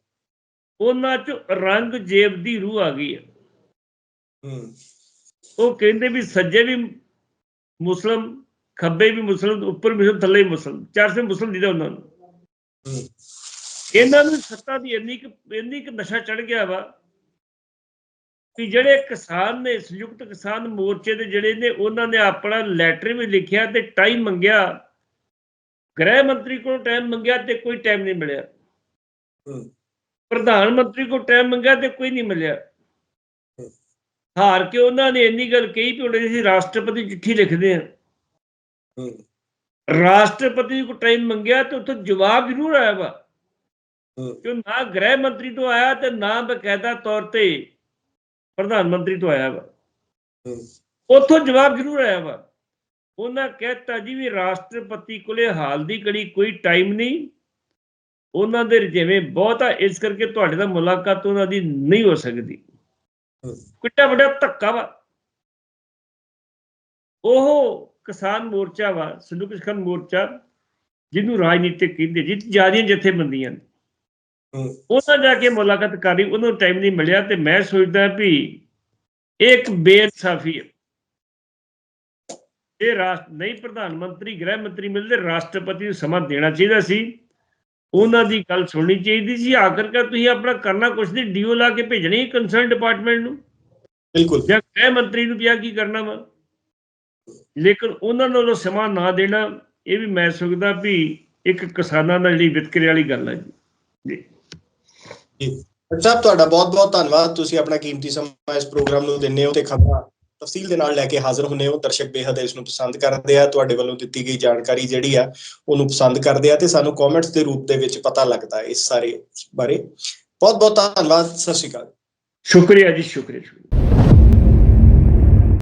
ਉਹਨਾਂ ਚ ਰੰਗ ਜੇਬ ਦੀ ਰੂਹ ਆ ਗਈ ਹੈ ਹੂੰ। ਉਹ ਕਹਿੰਦੇ ਵੀ ਸੱਜੇ ਵੀ ਮੁਸਲਮ ਖੱਬੇ ਵੀ ਮੁਸਲਮ ਉੱਪਰ ਵੀ ਮੁਸਲਮ ਥੱਲੇ ਵੀ ਮੁਸਲਮ। ਚਾਰ ਸੇ ਮੁਸਲਮ ਦੀਦਾ ਉਹਨਾਂ ਨੂੰ। ਇਹਨਾਂ ਨੂੰ ਸੱਤਾ ਦੀ ਇੰਨੀ ਕੁ ਇੰਨੀ ਕੁ ਨਸ਼ਾ ਚੜ ਗਿਆ ਵਾ ਕਿ ਜਿਹੜੇ ਕਿਸਾਨ ਨੇ ਸੰਯੁਕਤ ਕਿਸਾਨ ਮੋਰਚੇ ਦੇ ਜਿਹੜੇ ਨੇ ਉਹਨਾਂ ਨੇ ਆਪਣਾ ਲੈਟਰ ਵੀ ਲਿਖਿਆ ਤੇ ਟਾਈਮ ਮੰਗਿਆ। ਗ੍ਰਹਿ ਮੰਤਰੀ ਕੋਲ ਟਾਈਮ ਮੰਗਿਆ ਤੇ ਕੋਈ ਟਾਈਮ ਨਹੀਂ ਮਿਲਿਆ। ਪ੍ਰਧਾਨ ਮੰਤਰੀ ਕੋਲ ਟਾਈਮ ਮੰਗਿਆ ਤੇ ਕੋਈ ਨਹੀਂ ਮਿਲਿਆ। ਹਾਰ ਕੇ ਉਹਨਾਂ ਨੇ ਇੰਨੀ ਗੱਲ ਕਹੀ ਕਿ ਹੁਣ ਅਸੀਂ ਰਾਸ਼ਟਰਪਤੀ ਚਿੱਠੀ ਲਿਖਦੇ ਹੂੰ। ਰਾਸ਼ਟਰਪਤੀ ਕੋ ਟਾਈਮ ਮੰਗਿਆ ਤੇ ਉੱਥੋਂ ਜਵਾਬ ਜ਼ਰੂਰ ਆਇਆ ਵਾ। ਕਿ ਨਾ ਗ੍ਰਹਿ ਮੰਤਰੀ ਤੋਂ ਆਇਆ ਤੇ ਨਾ ਬਕਾਇਦਾ ਤੌਰ ਤੇ ਪ੍ਰਧਾਨ ਮੰਤਰੀ ਤੋਂ ਆਇਆ ਵਾ। ਉੱਥੋਂ ਜਵਾਬ ਜ਼ਰੂਰ ਆਇਆ ਵਾ। ਉਹਨਾਂ ਕਹਿਤਾ ਜੀ ਵੀ ਰਾਸ਼ਟਰਪਤੀ ਕੋਲੇ ਹਾਲ ਦੀ ਘੜੀ ਕੋਈ ਟਾਈਮ ਨਹੀਂ। ਉਹਨਾਂ ਦੇ ਰਜੇਵੇਂ ਬਹੁਤ ਆ ਇਸ ਕਰਕੇ ਤੁਹਾਡੇ ਨਾਲ ਮੁਲਾਕਾਤ ਉਹਨਾਂ ਦੀ ਨਹੀਂ ਹੋ ਸਕਦੀ। ਕਿੱਡਾ ਵੱਡਾ ਧੱਕਾ ਵਾ। ਉਹ ਕਿਸਾਨ ਮੋਰਚਾ ਵਾ ਸੰਯੁਕਤ ਕਿਸਾਨ ਮੋਰਚਾ ਜਿਹਨੂੰ ਰਾਜਨੀਤਿਕ ਕਹਿੰਦੇ ਜਿ ਜਿਆਦੀਆਂ ਜਥੇਬੰਦੀਆਂ ਨੇ। ਉਹਨਾਂ ਜਾ ਕੇ ਮੁਲਾਕਾਤ ਕਰ ਉਹਨੂੰ ਟਾਈਮ ਨਹੀਂ ਮਿਲਿਆ ਤੇ ਮੈਂ ਸੋਚਦਾ ਵੀ ਇੱਕ ਬੇਇਨਸਾਫੀ ਹੈ ਇਹ ਰਾਸ਼ਟਰ ਨਹੀਂ ਪ੍ਰਧਾਨ ਮੰਤਰੀ ਗ੍ਰਹਿ ਮੰਤਰੀ ਮਿਲਦੇ ਰਾਸ਼ਟਰਪਤੀ ਨੂੰ ਸਮਾਂ ਦੇਣਾ ਚਾਹੀਦਾ ਸੀ। ਉਹਨਾਂ ਦੀ ਗੱਲ ਸੁਣਨੀ ਚਾਹੀਦੀ ਸੀ। ਆਖਰਕਾਰ ਤੁਸੀਂ ਆਪਣਾ ਕਰਨਾ ਕੁਛ ਨਹੀਂ ਡੀਓ ਲਾ ਕੇ ਭੇਜਣੀ ਕੰਸਰਨ ਡਿਪਾਰਟਮੈਂਟ ਨੂੰ। ਬਿਲਕੁਲ। ਜਾਂ ਗ੍ਰਹਿ ਮੰਤਰੀ ਨੂੰ ਪਿਆ ਕੀ ਕਰਨਾ ਵਾ? ਲੇਕਿਨ ਉਹਨਾਂ ਨੂੰ ਉਹ ਸਮਾਂ ਨਾ ਦੇਣਾ ਇਹ ਵੀ ਮੈਂ ਸੋਚਦਾ ਵੀ ਇੱਕ ਕਿਸਾਨਾਂ ਨਾਲ ਜਿਹੜੀ ਵਿਤਕਰੇ ਵਾਲੀ ਗੱਲ ਹੈ ਜੀ। ਜੀ। ਸਾਹਿਬ ਤੁਹਾਡਾ ਬਹੁਤ-ਬਹੁਤ ਧੰਨਵਾਦ। ਤੁਸੀਂ ਆਪਣਾ ਕੀਮਤੀ ਸਮਾਂ ਇਸ ਪ੍ਰੋਗਰਾਮ ਨੂੰ ਦਿੰਦੇ ਹੋ ਤੇ ਖਬਰਾਂ ਤਫਸੀਲ ਦੇ ਨਾਲ ਲੈ ਕੇ ਹਾਜ਼ਰ ਹੁੰਦੇ ਹੋ। ਦਰਸ਼ਕ ਬੇਹੱਦ ਇਸ ਨੂੰ ਪਸੰਦ ਕਰਦੇ ਆ। ਤੁਹਾਡੇ ਵੱਲੋਂ ਦਿੱਤੀ ਗਈ ਜਾਣਕਾਰੀ ਜਿਹੜੀ ਆ, ਉਹਨੂੰ ਪਸੰਦ ਕਰਦੇ ਆ ਤੇ ਸਾਨੂੰ ਕਮੈਂਟਸ ਦੇ ਰੂਪ ਦੇ ਵਿੱਚ ਪਤਾ ਲੱਗਦਾ ਇਸ ਸਾਰੇ ਬਾਰੇ। ਬਹੁਤ-ਬਹੁਤ ਧੰਨਵਾਦ। ਸਤਿ ਸ਼੍ਰੀ ਅਕਾਲ। ਸ਼ੁਕਰੀਆ ਜੀ, ਸ਼ੁਕਰੀਆ ਸ਼ੁਕਰੀਆ।